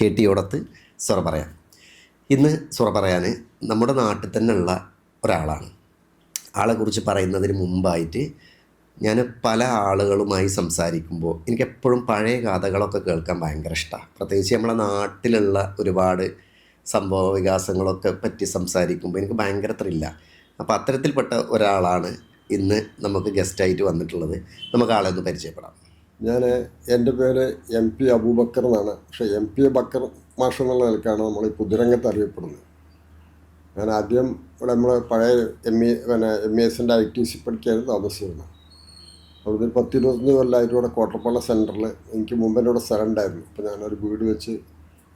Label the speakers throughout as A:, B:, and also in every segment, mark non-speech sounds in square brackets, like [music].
A: K ടിയോടത്ത് സുറ പറയാം. ഇന്ന് സുറ പറയാൻ നമ്മുടെ നാട്ടിൽ തന്നെ ഉള്ള ഒരാളാണ്. ആളെക്കുറിച്ച് പറയുന്നതിന് മുമ്പായിട്ട് ഞാൻ പല ആളുകളുമായി സംസാരിക്കുമ്പോൾ എനിക്കെപ്പോഴും പഴയ കഥകളൊക്കെ കേൾക്കാൻ ഭയങ്കര ഇഷ്ടമാണ് പ്രത്യേകിച്ച് നമ്മളെ നാട്ടിലുള്ള ഒരുപാട് സംഭവ വികാസങ്ങളൊക്കെ പറ്റി സംസാരിക്കുമ്പോൾ എനിക്ക് ഭയങ്കര ത്രില്ല അപ്പോൾ അത്തരത്തിൽപ്പെട്ട ഒരാളാണ് ഇന്ന് നമുക്ക് ഗസ്റ്റായിട്ട് വന്നിട്ടുള്ളത്. നമുക്ക് ആളെ ഒന്ന് പരിചയപ്പെടാം.
B: ഞാൻ എന്റെ പേര് എം പി അബൂബക്കർ എന്നാണ്. പക്ഷേ എം പി ബക്കർ മാഷ് എന്നുള്ള നിലക്കാണ് നമ്മൾ ഈ പുതുരംഗത്ത് അറിയപ്പെടുന്നത്. ഞാൻ ആദ്യം ഇവിടെ നമ്മൾ പഴയ എം ഇ പിന്നെ എം ഇ എസിന്റെ ഐ ടി സി പഠിക്കാനും താമസിച്ചിരുന്നത്. അവിടുന്ന് ഒരു പത്ത് ഇരുപത്തൊന്ന് കൊല്ലമായിട്ട് ഇവിടെ കോട്ടപ്പള്ള സെന്ററിൽ എനിക്ക് മുമ്പ് ഇവിടെ സ്ഥലം ഉണ്ടായിരുന്നു. അപ്പോൾ ഞാനൊരു വീട് വെച്ച്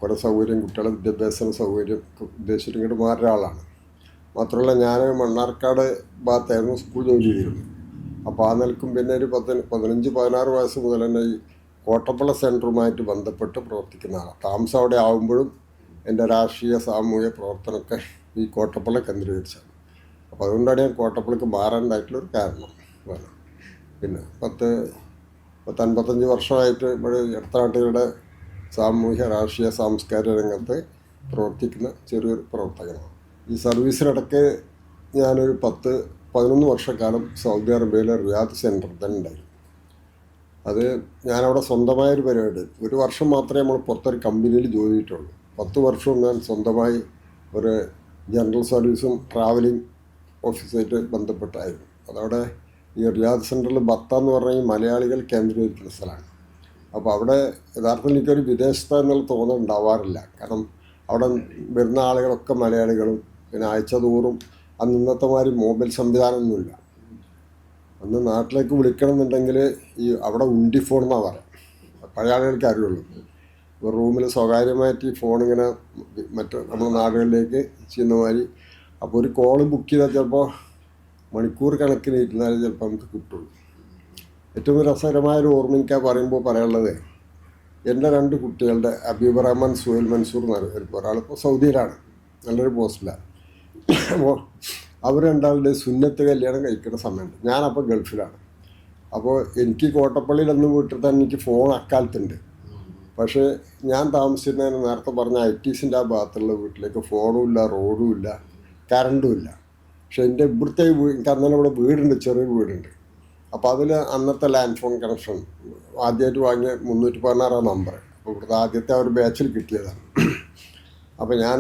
B: കുറേ സൗകര്യം കുട്ടികളുടെ വിദ്യാഭ്യാസ സൗകര്യം ഉദ്ദേശിച്ചിട്ട് ഇങ്ങോട്ട് മാറിയ ആളാണ്. മാത്രമല്ല ഞാൻ മണ്ണാർക്കാട് ഭാഗത്തായിരുന്നു സ്കൂൾ ജോലി ചെയ്തിരുന്നത്. അപ്പോൾ ആ നിലക്കും പിന്നെ ഒരു പത്ത് പതിനഞ്ച് പതിനാറ് വയസ്സ് മുതൽ തന്നെ ഈ കോട്ടപ്പള്ള സെന്ററുമായിട്ട് ബന്ധപ്പെട്ട് പ്രവർത്തിക്കുന്ന ആളാണ് താമസം അവിടെ ആകുമ്പോഴും എന്റെ രാഷ്ട്രീയ സാമൂഹിക പ്രവർത്തനമൊക്കെ ഈ കോട്ടപ്പള കേന്ദ്രീകരിച്ചാണ്. അപ്പോൾ അതുകൊണ്ടാണ് ഞാൻ കോട്ടപ്പള്ളിക്ക് മാറേണ്ടതായിട്ടുള്ളൊരു കാരണം. പിന്നെ പത്ത് പത്ത് അൻപത്തഞ്ച് വർഷമായിട്ട് ഇവിടെ ഇടത്തനാട്ടുകളുടെ സാമൂഹ്യ രാഷ്ട്രീയ സാംസ്കാരിക രംഗത്ത് പ്രവർത്തിക്കുന്ന ചെറിയൊരു പ്രവർത്തകനാണ്. ഈ സർവീസിനിടയ്ക്ക് ഞാനൊരു പത്ത് പതിനൊന്ന് വർഷക്കാലം സൗദി അറേബ്യയിലെ റിയാദ് സെന്ററിൽ തന്നെ ഉണ്ടായിരുന്നു അത് ഞാനവിടെ സ്വന്തമായൊരു പരിപാടി. ഒരു വർഷം മാത്രമേ നമ്മൾ പുറത്തൊരു കമ്പനിയിൽ ജോലി ചെയ്തിട്ടുള്ളൂ. പത്ത് വർഷവും ഞാൻ സ്വന്തമായി ഒരു ജനറൽ സർവീസും ട്രാവലിംഗ് ഓഫീസായിട്ട് ബന്ധപ്പെട്ടായിരുന്നു. അതവിടെ ഈ റിയാദ് സെന്ററിൽ ബത്ത എന്ന് പറഞ്ഞാൽ ഈ മലയാളികൾ കേന്ദ്രീകരിക്കുന്ന സ്ഥലമാണ്. അപ്പോൾ അവിടെ യഥാർത്ഥത്തിൽ എനിക്കൊരു വിദേശത്ത എന്നുള്ള തോന്നൽ ഉണ്ടാവാറില്ല. കാരണം അവിടെ വരുന്ന ആളുകളൊക്കെ മലയാളികളും പിന്നെ ആഴ്ച തോറും അന്ന് ഇന്നത്തെ മാതിരി മൊബൈൽ സംവിധാനമൊന്നുമില്ല. അന്ന് നാട്ടിലേക്ക് വിളിക്കണമെന്നുണ്ടെങ്കിൽ ഈ അവിടെ ഉണ്ടി ഫോൺ എന്നാണ് പറയാം. പഴയ ആളുകൾക്ക് അറിയുള്ളൂ. ഇപ്പോൾ റൂമിൽ സ്വകാര്യമായിട്ട് ഈ ഫോൺ ഇങ്ങനെ മറ്റ് നമ്മുടെ നാടുകളിലേക്ക് ചെയ്യുന്ന മാതിരി. അപ്പോൾ ഒരു കോൾ ബുക്ക് ചെയ്താൽ ചിലപ്പോൾ മണിക്കൂർ കണക്കിന് ഇരുന്നാലേ ചിലപ്പോൾ നമുക്ക് കിട്ടുള്ളൂ. ഏറ്റവും രസകരമായൊരു ഓർമ്മ എനിക്ക് പറയുമ്പോൾ പറയാനുള്ളത്. എന്റെ രണ്ട് കുട്ടികളുടെ അബീബ് റഹ്മാൻ സുഹേൽ മൻസൂർ എന്ന് ഒരു ഒരാളിപ്പോൾ സൗദിയിലാണ്. നല്ലൊരു പോസ്റ്റിലാണ് അവർ രണ്ടാളുടെ സുന്നത്ത് കല്യാണം കഴിക്കുന്ന സമയമുണ്ട്. ഞാനപ്പോൾ ഗൾഫിലാണ്. അപ്പോൾ എനിക്ക് കോട്ടപ്പള്ളിയിൽ ഒന്ന് വീട്ടിൽ തന്നെ എനിക്ക് ഫോൺ അക്കാലത്തുണ്ട്. പക്ഷേ ഞാൻ താമസിക്കുന്നതിന് നേരത്തെ പറഞ്ഞ ഐ ടീസിന്റെ ആ ഭാഗത്തുള്ള വീട്ടിലേക്ക് ഫോണും ഇല്ല റോഡും ഇല്ല കറണ്ടും ഇല്ല. പക്ഷെ എന്റെ ഇവിടുത്തെ എനിക്ക് അന്നേരം ഇവിടെ വീടുണ്ട് ചെറിയ വീടുണ്ട്. അപ്പോൾ അതിൽ അന്നത്തെ ലാൻഡ് ഫോൺ കണക്ഷൻ ആദ്യമായിട്ട് വാങ്ങിയ മുന്നൂറ്റി പതിനാറാം നമ്പർ അപ്പോൾ ഇവിടുത്തെ ആദ്യത്തെ ആ ഒരു ബാച്ചിൽ കിട്ടിയതാണ്. അപ്പോൾ ഞാൻ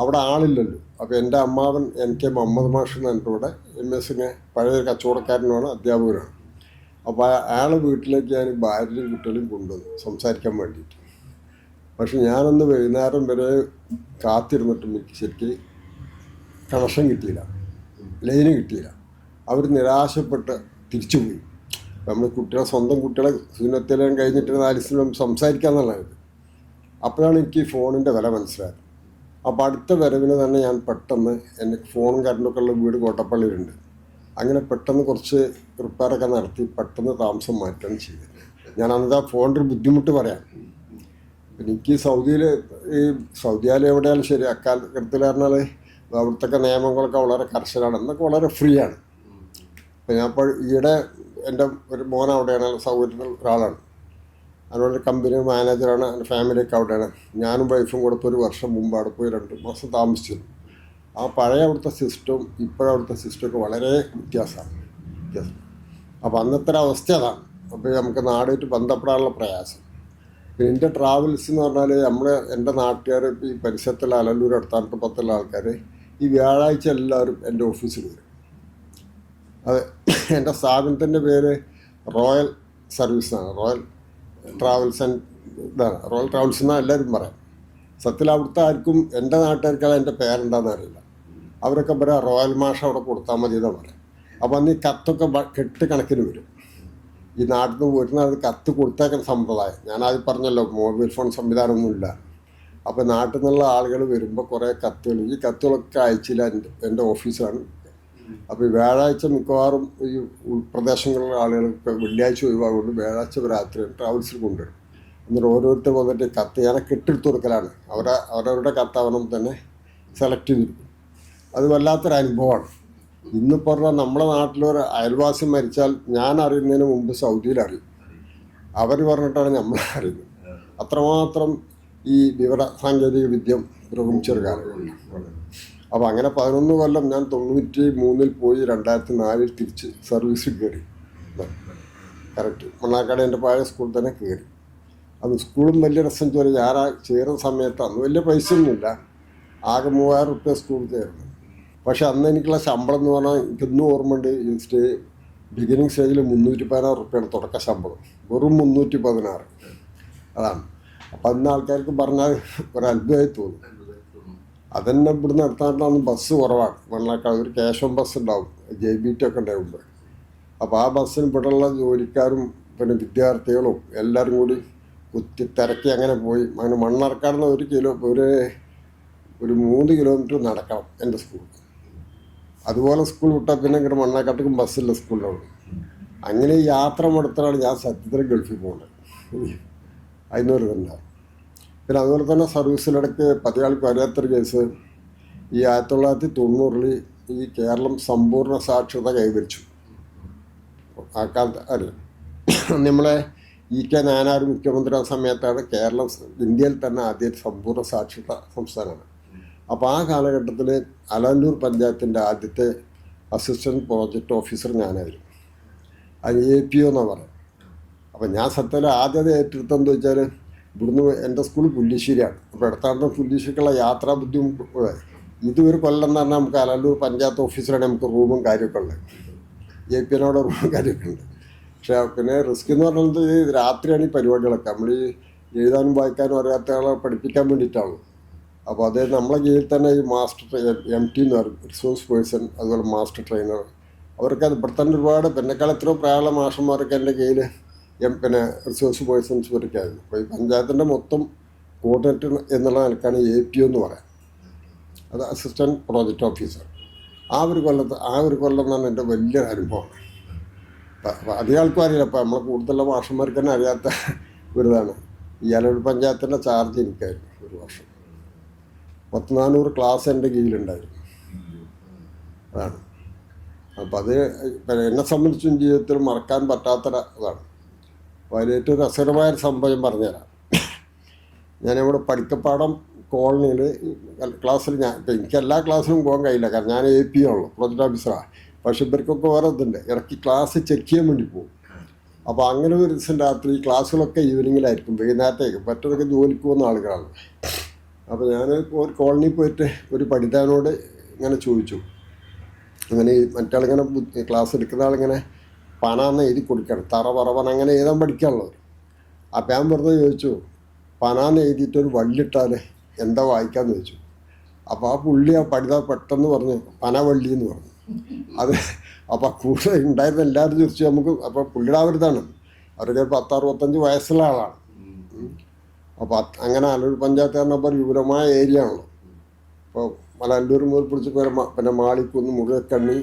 B: അവിടെ ആളില്ലല്ലോ. അപ്പോൾ എന്റെ അമ്മാവൻ എൻ കെ മുഹമ്മദ് മാഷ് എന്ന് എന്റെ കൂടെ എം എസിന് പഴയ കച്ചവടക്കാരനുമാണ് അധ്യാപകനാണ്. അപ്പോൾ അയാൾ വീട്ടിലേക്ക് ഞാൻ ഭാര്യയും കുട്ടികളും കൊണ്ടുവന്നു സംസാരിക്കാൻ വേണ്ടിയിട്ട്. പക്ഷെ ഞാനന്ന് വൈകുന്നേരം വരെ കാത്തിരുന്നിട്ടും എനിക്ക് ശരിക്ക് കണക്ഷൻ കിട്ടിയില്ല. ലൈന് കിട്ടിയില്ല. അവർ നിരാശപ്പെട്ട് തിരിച്ചുപോയി. നമ്മൾ കുട്ടികളെ സ്വന്തം കുട്ടികളെ സുനത്തിലും കഴിഞ്ഞിട്ട് നാലിസിലും സംസാരിക്കാന്നുള്ളത് അപ്പോഴാണ് എനിക്ക് ഫോണിന്റെ വില മനസ്സിലായത്. അപ്പോൾ അടുത്ത വരവിന് തന്നെ ഞാൻ പെട്ടെന്ന് എന്റെ ഫോൺ കറണ്ടൊക്കെ ഉള്ള വീട് കോട്ടപ്പള്ളിയിലുണ്ട്. അങ്ങനെ പെട്ടെന്ന് കുറച്ച് റിപ്പയറൊക്കെ നടത്തി പെട്ടെന്ന് താമസം മാറ്റുകയാണ് ചെയ്തത്. ഞാൻ അന്നത്തെ ആ ഫോണിന്റെ ബുദ്ധിമുട്ട് പറയാം. എനിക്ക് സൗദിയിൽ ഈ സൗദിയാലും എവിടെയാലും ശരി അക്കാലത്തിൽ പറഞ്ഞാൽ അവിടുത്തെ നിയമങ്ങളൊക്കെ വളരെ കർശനമാണ്. എന്നൊക്കെ വളരെ ഫ്രീ ആണ്. അപ്പം ഞാൻ ഇപ്പോൾ ഈയിടെ എന്റെ ഒരു മോൻ അവിടെയാണ് സൗകര്യത്തിൽ ഒരാളാണ്. അതുകൊണ്ട് കമ്പനി മാനേജറാണ് എന്റെ ഫാമിലിയൊക്കെ അവിടെയാണ്. ഞാനും വൈഫും കൂടെ ഇപ്പോൾ ഒരു വർഷം മുമ്പ് അവിടെ പോയി രണ്ട് മാസം താമസിച്ചിരുന്നു. ആ പഴയ അവിടുത്തെ സിസ്റ്റവും ഇപ്പോഴവിടുത്തെ സിസ്റ്റമൊക്കെ വളരെ വ്യത്യാസമാണ്. വ്യത്യാസം. അപ്പോൾ അന്നത്തെ ഒരു അവസ്ഥ അതാണ്. അപ്പോൾ നമുക്ക് നാടായിട്ട് ബന്ധപ്പെടാനുള്ള പ്രയാസം. പിന്നെ എന്റെ ട്രാവൽസ് എന്ന് പറഞ്ഞാൽ നമ്മൾ എന്റെ നാട്ടുകാർ ഈ പരിസരത്തുള്ള അലല്ലൂർ അടുത്താണ്ട് പത്തുള്ള ആൾക്കാർ ഈ വ്യാഴാഴ്ച എല്ലാവരും എന്റെ ഓഫീസിൽ വരും. അതെ എന്റെ സ്ഥാപനത്തിന്റെ പേര് റോയൽ സർവീസ് ആണ് റോയൽ ട്രാവൽസ് ആൻഡ് ഇതാണ് റോയൽ ട്രാവൽസ് എന്നാണ് എല്ലാവരും പറയാം. സത്യത്തിൽ അവിടുത്തെ ആർക്കും എന്റെ നാട്ടുകാർക്കല്ല എന്റെ പേരെന്താണെന്ന് അറിയില്ല. അവരൊക്കെ പറയാം റോയൽ മാഷ അവിടെ കൊടുത്താൽ മതി എന്നാണ് പറയാം. അപ്പോൾ അന്ന് ഈ കത്തൊക്കെ കെട്ട് കണക്കിന് വരും. ഈ നാട്ടിൽ നിന്ന് വരുന്ന അത് കത്ത് കൊടുത്തേക്കുന്ന സമ്പ്രദായം. ഞാൻ ആദ്യം പറഞ്ഞല്ലോ മൊബൈൽ ഫോൺ സംവിധാനമൊന്നുമില്ല. അപ്പോൾ നാട്ടിൽ നിന്നുള്ള ആളുകൾ വരുമ്പോൾ കുറേ കത്തുകൾ ഈ കത്തുകളൊക്കെ അയച്ചില്ല എന്റെ എന്റെ ഓഫീസിലാണ് അപ്പോൾ ഈ വ്യാഴാഴ്ച മിക്കവാറും ഈ ഉൾപ്രദേശങ്ങളിലെ ആളുകൾക്ക് വെള്ളിയാഴ്ച ഒഴിവാകൊണ്ട് വ്യാഴാഴ്ച രാത്രി ട്രാവൽസിൽ കൊണ്ടുവരും. എന്നിട്ട് ഓരോരുത്തർ വന്നിട്ട് കത്ത് ഞാൻ കെട്ടെടുത്ത് കൊടുക്കലാണ് അവരെ അവരവരുടെ കത്താവണം തന്നെ സെലക്ട് ചെയ്തിരിക്കും. അത് വല്ലാത്തൊരു അനുഭവമാണ്. ഇന്ന് പറഞ്ഞാൽ നമ്മുടെ നാട്ടിലൊരു അയൽവാസി മരിച്ചാൽ ഞാൻ അറിയുന്നതിന് മുമ്പ് സൗദിയിൽ അറിയും. അവർ പറഞ്ഞിട്ടാണ് നമ്മൾ അറിയുന്നത്. അത്രമാത്രം ഈ വിവര സാങ്കേതിക വിദ്യ പുരോഗമിച്ചൊരു കാലമാണ് അപ്പോൾ അങ്ങനെ പതിനൊന്ന് കൊല്ലം ഞാൻ തൊണ്ണൂറ്റി മൂന്നിൽ പോയി രണ്ടായിരത്തി നാലിൽ തിരിച്ച് സർവീസിൽ കയറി കറക്റ്റ് മണ്ണാക്കാട് എന്റെ പഴയ സ്കൂൾ തന്നെ കയറി അത് സ്കൂളും വലിയ രസം ചോദിച്ചു ആ ചേരുന്ന സമയത്ത് അന്ന് വലിയ പൈസ ഒന്നുമില്ല ആകെ മൂവായിരം റുപ്യ സ്കൂൾ ചേർന്നു പക്ഷെ അന്ന് എനിക്കുള്ള ശമ്പളം എന്ന് പറഞ്ഞാൽ എനിക്കൊന്നും ഓർമ്മയുണ്ട്. സ്റ്റേ ബിഗിനിങ് സ്റ്റേജിൽ മുന്നൂറ്റി പതിനാറ് റുപ്യാണ് തുടക്ക ശമ്പളം. വെറും മുന്നൂറ്റി പതിനാറ് അതാണ്. അപ്പം അന്ന് ആൾക്കാർക്ക് പറഞ്ഞാൽ ഒരു അത്ഭുതമായി തോന്നും. അതന്നെ ഇവിടുന്ന് അടുത്താണ്ടാണ് ബസ് കുറവാണ്. മണ്ണാക്കാട് ഒരു കേശവൻ ബസ് ഉണ്ടാവും. ജെ ബി ടി ഒക്കെ ഉണ്ടാവും മുമ്പ് അപ്പോൾ ആ ബസ്സിന് ഇവിടെയുള്ള ജോലിക്കാരും പിന്നെ വിദ്യാർത്ഥികളും എല്ലാവരും കൂടി കുത്തി തിരക്കി അങ്ങനെ പോയി. അങ്ങനെ മണ്ണറക്കാടുന്ന ഒരു കിലോ ഒരു ഒരു മൂന്ന് കിലോമീറ്റർ നടക്കണം എന്റെ സ്കൂൾ അതുപോലെ സ്കൂൾ വിട്ടാൽ പിന്നെ ഇങ്ങനെ മണ്ണാക്കാട്ടേക്കും ബസ്സില്ല സ്കൂളിലാണ് അങ്ങനെ യാത്ര മുടത്തലാണ് ഞാൻ സത്യത്തിൽ ഗൾഫിൽ പോകുന്നത് അതിനൊരു ഇതുണ്ടാവും. പിന്നെ അതുപോലെ തന്നെ സർവീസിലിടയ്ക്ക് പതിയാൾക്ക് അറിയാത്തൊരു കേസ് ഈ ആയിരത്തി തൊള്ളായിരത്തി തൊണ്ണൂറിൽ ഈ കേരളം സമ്പൂർണ സാക്ഷരത കൈവരിച്ചു. ആ കാലത്ത് അറിയാം നമ്മളെ ഇ കെ നായനാർ മുഖ്യമന്ത്രി ആ സമയത്താണ് കേരളം ഇന്ത്യയിൽ തന്നെ ആദ്യ സമ്പൂർണ സാക്ഷരത സംസ്ഥാനമാണ്. അപ്പോൾ ആ കാലഘട്ടത്തിൽ അലന്നൂർ പഞ്ചായത്തിന്റെ ആദ്യത്തെ അസിസ്റ്റന്റ് പ്രോജക്റ്റ് ഓഫീസർ ഞാനായിരുന്നു. അത് എ പി ഒ എന്നാണ് പറയുന്നത്. അപ്പം ഞാൻ സത്യത്തിൽ ആദ്യത്തെ ഏറ്റെടുത്തെന്ന് വെച്ചാൽ ഇവിടുന്ന് എന്റെ സ്കൂൾ പുല്ലിശ്ശേരിയാണ്. അപ്പോൾ ഇടത്താണ്ട് പുല്ലിശ്ശേരിക്കുള്ള യാത്രാ ബുദ്ധിമുട്ട് ഇത് ഒരു കൊല്ലം എന്ന് പറഞ്ഞാൽ നമുക്ക് അലല്ലൂർ പഞ്ചായത്ത് ഓഫീസിലാണ് നമുക്ക് റൂമും കാര്യമൊക്കെ ഉള്ളത്. എ പി എനോട് റൂമും കാര്യമൊക്കെ ഉണ്ട്. പക്ഷേ പിന്നെ റിസ്ക് എന്ന് ഈ രാത്രിയാണ് ഈ പരിപാടികളൊക്കെ. നമ്മൾ ഈ എഴുതാനും വായിക്കാനും അറിയാത്ത ആളെ പഠിപ്പിക്കാൻ വേണ്ടിയിട്ടാണ്. അപ്പോൾ അതേ നമ്മളെ കീഴിൽ തന്നെ ഈ മാസ്റ്റർ എം ടി എന്ന് പറയും. റിസോഴ്സ് പേഴ്സൺ അതുപോലെ മാസ്റ്റർ ട്രെയിനർ. അവർക്ക് അത് ഇവിടെ തന്നെ ഒരുപാട് പിന്നെക്കാൾ പ്രായമുള്ള മാഷന്മാരൊക്കെ എന്റെ കയ്യിൽ എം പിന്നെ റിസോഴ്സ് പേഴ്സൺസ് വരയ്ക്കായിരുന്നു അപ്പോൾ ഈ പഞ്ചായത്തിന്റെ മൊത്തം കോർഡിനേറ്റർ എന്നുള്ള നിലക്കാണ് എ പി എന്ന് പറയാം. അത് അസിസ്റ്റന്റ് പ്രോജക്റ്റ് ഓഫീസർ ആ ഒരു കൊല്ലത്ത് ആ ഒരു കൊല്ലം എന്നാണ് എന്റെ വലിയൊരു അനുഭവമാണ് അപ്പം അധികം ആൾക്കും അറിയില്ല. അപ്പോൾ നമ്മളെ കൂടുതലുള്ള മാഷന്മാർക്ക് തന്നെ അറിയാത്ത ഒരിതാണ്. ഇയാളൊരു പഞ്ചായത്തിന്റെ ചാർജ് എനിക്കായിരുന്നു ഒരു വർഷം. പത്ത് നാനൂറ് ക്ലാസ് എന്റെ കീഴിലുണ്ടായിരുന്നു. അതാണ്. അപ്പം അത് എന്നെ സംബന്ധിച്ചും ജീവിതത്തിൽ മറക്കാൻ പറ്റാത്തൊരു ഇതാണ്. അതിലേറ്റവും രസകരമായൊരു സംഭവം പറഞ്ഞുതരാം. ഞാനിവിടെ പഠിക്കപ്പാടം കോളനിയിൽ ക്ലാസ്സിൽ ഞാൻ എനിക്ക് എല്ലാ ക്ലാസ്സിലും പോകാൻ കഴിയില്ല കാരണം ഞാൻ എ പി ആണല്ലോ പ്രൊജക്ട് ഓഫീസറാണ്. പക്ഷെ ഇവർക്കൊക്കെ വേറെ ഇതുണ്ട് ഇടയ്ക്ക് ക്ലാസ് ചെക്ക് ചെയ്യാൻ വേണ്ടി പോകും. അപ്പോൾ അങ്ങനെ ഒരു ദിവസം രാത്രി ക്ലാസ്സുകളൊക്കെ ഈവനിങ്ങിലായിരിക്കും വൈകുന്നേരത്തേക്ക് മറ്റൊക്കെ ജോലിക്ക് പോകുന്ന ആളുകളാണ്. അപ്പോൾ ഞാൻ ഒരു കോളനിയിൽ പോയിട്ട് ഒരു പഠിതാവിനോട് ഇങ്ങനെ ചോദിച്ചു. അങ്ങനെ മറ്റാളിങ്ങനെ ക്ലാസ് എടുക്കുന്ന ആളിങ്ങനെ പനാന്ന് എഴുതി കൊടുക്കണം. തറ പറവൻ അങ്ങനെ എഴുതാൻ പഠിക്കാനുള്ളത് അപ്പം ഞാൻ വെറുതെ ചോദിച്ചു പനാന്ന് എഴുതിയിട്ട് ഒരു വള്ളിട്ടാൽ എന്താ വായിക്കാമെന്ന് ചോദിച്ചു. അപ്പോൾ ആ പുള്ളി ആ പഠിത പെട്ടെന്ന് പറഞ്ഞു പനവള്ളി എന്ന് പറഞ്ഞു. അത് അപ്പോൾ കൂടെ ഉണ്ടായിരുന്ന എല്ലാവരും ചോദിച്ചു നമുക്ക് അപ്പോൾ പുള്ളിയുടെ അവരുതാണ് അവരൊക്കെ പത്ത് അറുപത്തഞ്ച് വയസ്സുള്ള ആളാണ്. അപ്പോൾ അങ്ങനെ അല്ലൂർ പഞ്ചായത്ത് പറഞ്ഞപ്പോൾ വിപുലമായ ഏരിയ ആണല്ലോ. അപ്പോൾ മലല്ലൂർ മുതൽ പിടിച്ച് പിന്നെ മാളിക്കുന്ന് മുഴുവക്കണ്ണി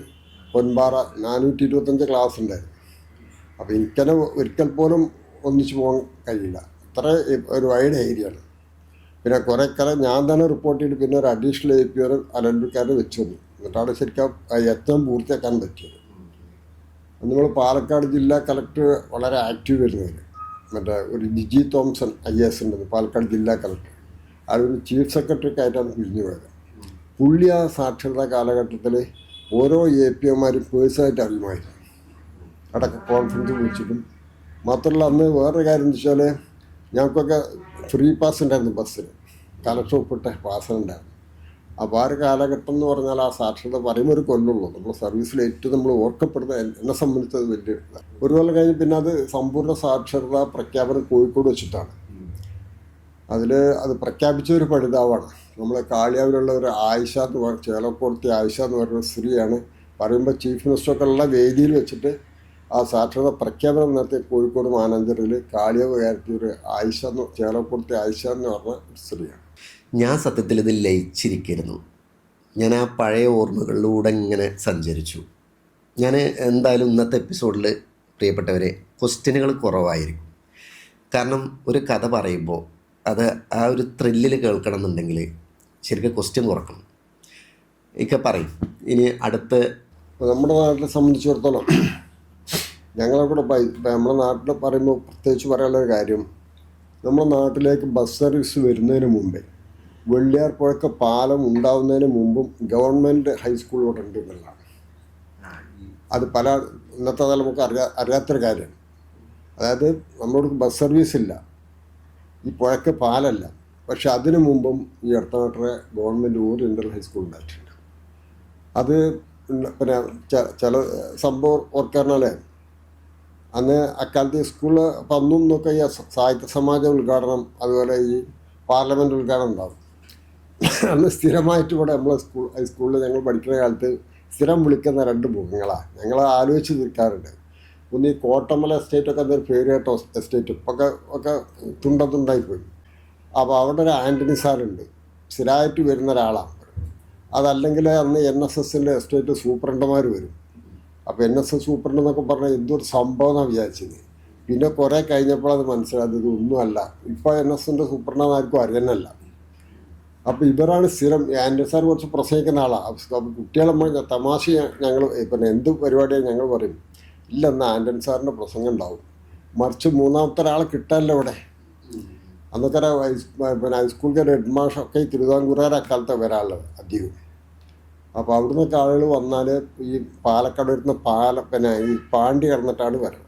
B: പൊൻപാറ നാനൂറ്റി ഇരുപത്തഞ്ച് ക്ലാസ് ഉണ്ടായിരുന്നു. അപ്പോൾ എനിക്കന്നെ ഒരിക്കൽ പോലും ഒന്നിച്ച് പോകാൻ കഴിയില്ല. അത്ര ഒരു വൈഡ് ഏരിയ ആണ്. പിന്നെ കുറേ കാലം ഞാൻ തന്നെ റിപ്പോർട്ട് ചെയ്ത് പിന്നെ ഒരു അഡീഷണൽ എ പി ഒരു അലല്ലൂർക്കാരെ വെച്ചു വന്നു. എന്നിട്ടാണ് ശരിക്കും യത്നം പൂർത്തിയാക്കാൻ പറ്റിയത്. നമ്മൾ പാലക്കാട് ജില്ലാ കളക്ടർ വളരെ ആക്റ്റീവ് വരുന്നവർ മറ്റേ ഒരു ജിജി തോംസൺ ഐ എസ് ഉണ്ടെന്ന് പാലക്കാട് ജില്ലാ കളക്ടർ അതൊരു ചീഫ് സെക്രട്ടറിക്കായിട്ടാണ് പിരിഞ്ഞു പോയത്. പുള്ളി ആ സാക്ഷരതാ കാലഘട്ടത്തിൽ ഓരോ എ പി ഒമാരും പേഴ്സണായിട്ട് അറിയുമായിരുന്നു അടക്ക കോൺഫറൻസ് വിളിച്ചിട്ടും. മാത്രമല്ല അന്ന് വേറൊരു കാര്യം എന്ന് വെച്ചാൽ ഞങ്ങൾക്കൊക്കെ ഫ്രീ പാസ് ഉണ്ടായിരുന്നു ബസ്സിന് കലക്ഷൻ പാസ് ഉണ്ടായിരുന്നു. അപ്പോൾ ആ ഒരു കാലഘട്ടം എന്ന് പറഞ്ഞാൽ ആ സാക്ഷരത പറയുമ്പോൾ ഒരു കൊല്ലുള്ളൂ. നമ്മൾ സർവീസിൽ ഏറ്റവും നമ്മൾ ഓർക്കപ്പെടുന്ന എന്നെ സംബന്ധിച്ചത് വലിയ. ഒരു കൊല്ലം കഴിഞ്ഞ് പിന്നെ അത് സമ്പൂർണ സാക്ഷരത പ്രഖ്യാപനം കോഴിക്കോട് വെച്ചിട്ടാണ്. അതിൽ അത് പ്രഖ്യാപിച്ച ഒരു പഠിതാവാണ്. നമ്മളെ കാളിയാവിലുള്ള ഒരു ആയിഷ എന്ന് പറ ചേലപ്പുറത്തെ ആയിഷ എന്ന് പറയുന്ന സ്ത്രീയാണ്. പറയുമ്പോൾ ചീഫ് മിനിസ്റ്ററൊക്കെ ഉള്ള വേദിയിൽ വെച്ചിട്ട് ആ സാക്ഷരത പ്രഖ്യാപനം നടത്തിയ കോഴിക്കോട് മാനാഞ്ചറിൽ കാളിയാവ് കയറ്റിയ ഒരു ആയിഷ എന്ന് ചേലപ്പുറത്തെ ആയിഷ എന്ന് പറഞ്ഞ സ്ത്രീയാണ്.
A: ഞാൻ സത്യത്തിൽ ഇത് ലയിച്ചിരിക്കുന്നു ഞാൻ ആ പഴയ ഓർമ്മകളിലൂടെ ഇങ്ങനെ സഞ്ചരിച്ചു. ഞാൻ എന്തായാലും ഇന്നത്തെ എപ്പിസോഡിൽ പ്രിയപ്പെട്ടവരെ ക്വസ്റ്റ്യനുകൾ കുറവായിരിക്കും. കാരണം ഒരു കഥ പറയുമ്പോൾ അത് ആ ഒരു ത്രില്ലിൽ കേൾക്കണം എന്നുണ്ടെങ്കിൽ ശരിക്കും ക്വസ്റ്റ്യൻ തുറക്കണം. ഇതൊക്കെ പറയും ഇനി അടുത്ത്
B: നമ്മുടെ നാട്ടിനെ സംബന്ധിച്ചിടത്തോളം ഞങ്ങളെ കൂടെ നമ്മുടെ നാട്ടിൽ പറയുമ്പോൾ പ്രത്യേകിച്ച് പറയാനുള്ള ഒരു കാര്യം നമ്മുടെ നാട്ടിലേക്ക് ബസ് സർവീസ് വരുന്നതിന് മുമ്പേ വെള്ളിയാർ പുഴക്ക പാലം ഉണ്ടാവുന്നതിന് മുമ്പും ഗവൺമെന്റ് ഹൈസ്കൂളിലോട്ട് ഉണ്ട് എന്നുള്ളതാണ്. അത് പല ഇന്നത്തെ തലമുക്ക് അറിയാ അറിയാത്തൊരു കാര്യമാണ് അതായത് നമ്മളോട് ബസ് സർവീസ് ഇല്ല. ഈ പുഴക്ക് പാലല്ല. പക്ഷെ അതിനു മുമ്പും ഈ അടുത്തനാട്ടിലെ ഗവൺമെന്റ് ഒരു ഇന്റർ ഹൈസ്കൂൾ ഉണ്ടായിട്ടുണ്ട് അത് പിന്നെ ചില സംഭവം ഓർക്കാറിനാലേ അന്ന് അക്കാലത്ത് സ്കൂൾ അന്നും എന്നൊക്കെ ഈ സാഹിത്യ സമാജ ഉദ്ഘാടനം അതുപോലെ ഈ പാർലമെന്റ് ഉദ്ഘാടനം ഉണ്ടാകും അന്ന് സ്ഥിരമായിട്ട് ഇവിടെ നമ്മളെ സ്കൂൾ ഹൈസ്കൂളിൽ ഞങ്ങൾ പഠിക്കുന്ന കാലത്ത് സ്ഥിരം വിളിക്കുന്ന രണ്ട് മുഖങ്ങളാണ് ഞങ്ങൾ ആലോചിച്ച് തീർക്കാറുണ്ട് ഒന്ന് ഈ കോട്ടമല എസ്റ്റേറ്റൊക്കെ എന്നൊരു പേര് കേട്ടോ എസ്റ്റേറ്റ് ഒക്കെ തുണ്ട തുണ്ടായിപ്പോയി അപ്പോൾ അവിടെ ഒരു ആന്റണി സാറുണ്ട്. സ്ഥിരമായിട്ട് വരുന്ന ഒരാളാണ് അതല്ലെങ്കിൽ അന്ന് എൻ എസ് എസിന്റെ എസ്റ്റേറ്റ് സൂപ്രണ്ടന്മാർ വരും. അപ്പോൾ എൻ എസ് എസ് സൂപ്രണ്ട് എന്നൊക്കെ പറഞ്ഞാൽ എന്തൊരു സംഭവം എന്നാണ് വിചാരിച്ചത്. പിന്നെ കുറേ കഴിഞ്ഞപ്പോൾ അത് മനസ്സിലായത് ഇതൊന്നുമല്ല ഇപ്പോൾ എൻ എസ് എന്റെ സൂപ്രണ്ടന്മാർക്കും അറിയുന്നല്ല അപ്പോൾ ഇവരാണ് സ്ഥിരം ആൻഡ്രി സാർ കുറച്ച് പ്രസംഗിക്കുന്ന ആളാണ് അപ്പോൾ കുട്ടികളെ നമ്മൾ തമാശ ഞങ്ങൾ പിന്നെ എന്ത് പരിപാടിയാണ് ഞങ്ങൾ പറയും. ഇല്ല എന്നാൽ ആന്റണി സാറിന്റെ പ്രസംഗം ഉണ്ടാവും. മറിച്ച് മൂന്നാമത്തെ ഒരാളെ കിട്ടാനല്ലോ ഇവിടെ. ഹൈസ് പിന്നെ ഹൈസ്കൂളിലെ ഹെഡ് മാഷൊക്കെ ഈ തിരുവിതാംകൂറുകാരെ അക്കാലത്തെ വരാനുള്ളത് അധികം. അപ്പോൾ അവിടുന്നൊക്കെ ആളുകൾ വന്നാൽ ഈ പാലക്കാട് വരുന്ന പാല പിന്നെ ഈ പാണ്ടി കടന്നിട്ടാണ് വരുന്നത്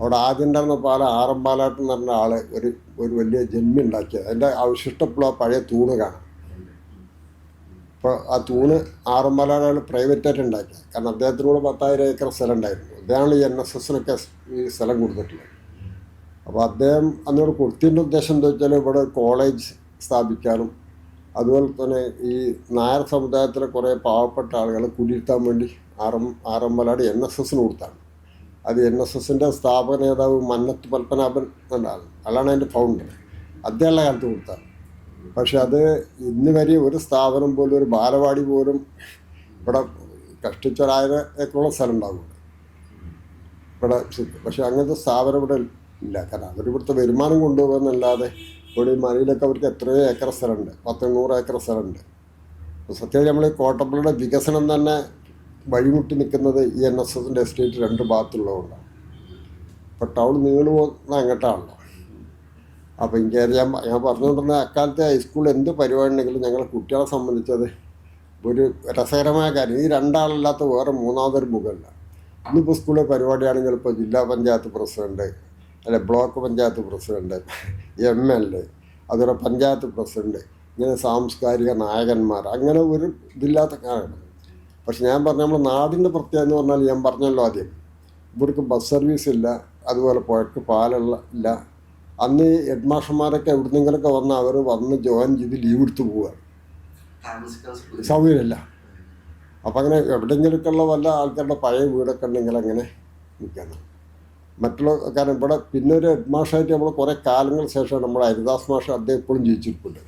B: അവിടെ ആദ്യം ഉണ്ടായിരുന്ന പാല ആറമ്പാലാട്ട് എന്ന് പറഞ്ഞ ആൾ ഒരു ഒരു വലിയ ജന്മി ഉണ്ടാക്കിയത്. അതിന്റെ അവശിഷ്ടപ്പോൾ ആ പഴയ തൂണ് കാണാം. അപ്പോൾ ആ തൂണ് ആറമ്പാലാട് പ്രൈവറ്റ് പ്രൈവറ്റായിട്ട് ഉണ്ടാക്കിയത്. കാരണം അദ്ദേഹത്തിനോട് പത്തായിരം ഏക്കർ സ്ഥലം ഉണ്ടായിരുന്നു. അദ്ദേഹമാണ് ഈ എൻ എസ് എസിനൊക്കെ ഈ സ്ഥലം കൊടുത്തിട്ടുള്ളത്. അപ്പോൾ അദ്ദേഹം അന്നോട് കൊടുത്തിന്റെ ഉദ്ദേശം എന്താ വെച്ചാൽ ഇവിടെ കോളേജ് സ്ഥാപിക്കാനും അതുപോലെ തന്നെ ഈ നായർ സമുദായത്തിലെ കുറേ പാവപ്പെട്ട ആളുകളെ കുടിയിരുത്താൻ വേണ്ടി ആറം ആറമ്പലാട് എൻ എസ് എസിന് കൊടുത്താണ്. അത് എൻ എസ് എസിന്റെ സ്ഥാപക നേതാവ് മന്നത്ത് പത്മനാഭൻ എന്നാണ്. അയാളാണ് അതിന്റെ ഫൗണ്ടർ അദ്ദേഹമുള്ള കാലത്ത് കൊടുത്താണ്. പക്ഷെ അത് ഇന്ന് വരെ ഒരു സ്ഥാപനം പോലും ഒരു ബാലവാടി പോലും ഇവിടെ കഷ്ടിച്ചൊരായിരം ഏക്കറോളം സ്ഥലം ഉണ്ടാകും ഇവിടെ പക്ഷേ അങ്ങനത്തെ സ്ഥാപനം ഇവിടെ ഇല്ല. കാരണം അവർ ഇവിടുത്തെ വരുമാനം കൊണ്ടുപോകുന്നല്ലാതെ ഇവിടെ മലയിലൊക്കെ അവർക്ക് എത്രയോ ഏക്കർ സ്ഥലമുണ്ട്. പത്ത് നൂറ് ഏക്കർ സ്ഥലമുണ്ട്. അപ്പോൾ സത്യം നമ്മൾ കോട്ടപ്പള്ളിയുടെ വികസനം തന്നെ വഴിമുട്ടി നിൽക്കുന്നത് ഈ എൻ എസ് എസിന്റെ എസ്റ്റേറ്റ് രണ്ട് ഭാഗത്തുള്ളതുകൊണ്ടാണ്. ഇപ്പോൾ ടൗൺ നീളു പോകുന്ന അങ്ങോട്ടാണല്ലോ. അപ്പോൾ എനിക്കറിയാം ഞാൻ പറഞ്ഞുകൊണ്ടിരുന്ന അക്കാലത്തെ ഹൈസ്കൂൾ എന്ത് പരിപാടി ഉണ്ടെങ്കിലും ഞങ്ങളെ കുട്ടികളെ സംബന്ധിച്ചത് ഒരു രസകരമായ കാര്യം. ഈ രണ്ടാളല്ലാത്ത വേറെ മൂന്നാമതൊരു മുഖമില്ല ഇന്നിപ്പോൾ സ്കൂളിലെ പരിപാടിയാണെങ്കിൽ ഇപ്പോൾ ജില്ലാ പഞ്ചായത്ത് പ്രസിഡന്റ് അല്ലെ block panchayat president M L A അതുപോലെ പഞ്ചായത്ത് പ്രസിഡന്റ് ഇങ്ങനെ സാംസ്കാരിക നായകന്മാർ അങ്ങനെ ഒരു ഇതില്ലാത്ത കാലമാണ് പക്ഷെ ഞാൻ പറഞ്ഞ നമ്മുടെ നാടിന്റെ പ്രത്യേകത എന്ന് പറഞ്ഞാൽ ഞാൻ പറഞ്ഞല്ലോ ആദ്യം ഇവർക്ക് ബസ് സർവീസ് ഇല്ല അതുപോലെ പുഴക്ക് പാലുള്ള ഇല്ല. അന്ന് ഹെഡ് മാഷന്മാരൊക്കെ എവിടുന്നെങ്കിലൊക്കെ വന്ന് അവർ വന്ന് ജോയിൻ ചെയ്ത് ലീവ് എടുത്ത് പോവുക സൗകര്യമില്ല. അപ്പം അങ്ങനെ എവിടെയെങ്കിലുമൊക്കെ ഉള്ള വല്ല ആൾക്കാരുടെ പഴയ വീടൊക്കെ ഉണ്ടെങ്കിൽ അങ്ങനെ നിൽക്കണം മറ്റുള്ള കാരണം ഇവിടെ പിന്നെ ഒരു ഹെഡ് മാഷായിട്ട് നമ്മൾ കുറേ കാലങ്ങൾ ശേഷം നമ്മുടെ ഹരിദാസ് മാഷ് അദ്ദേഹം ഇപ്പോഴും ജീവിച്ചിരിപ്പുണ്ട്.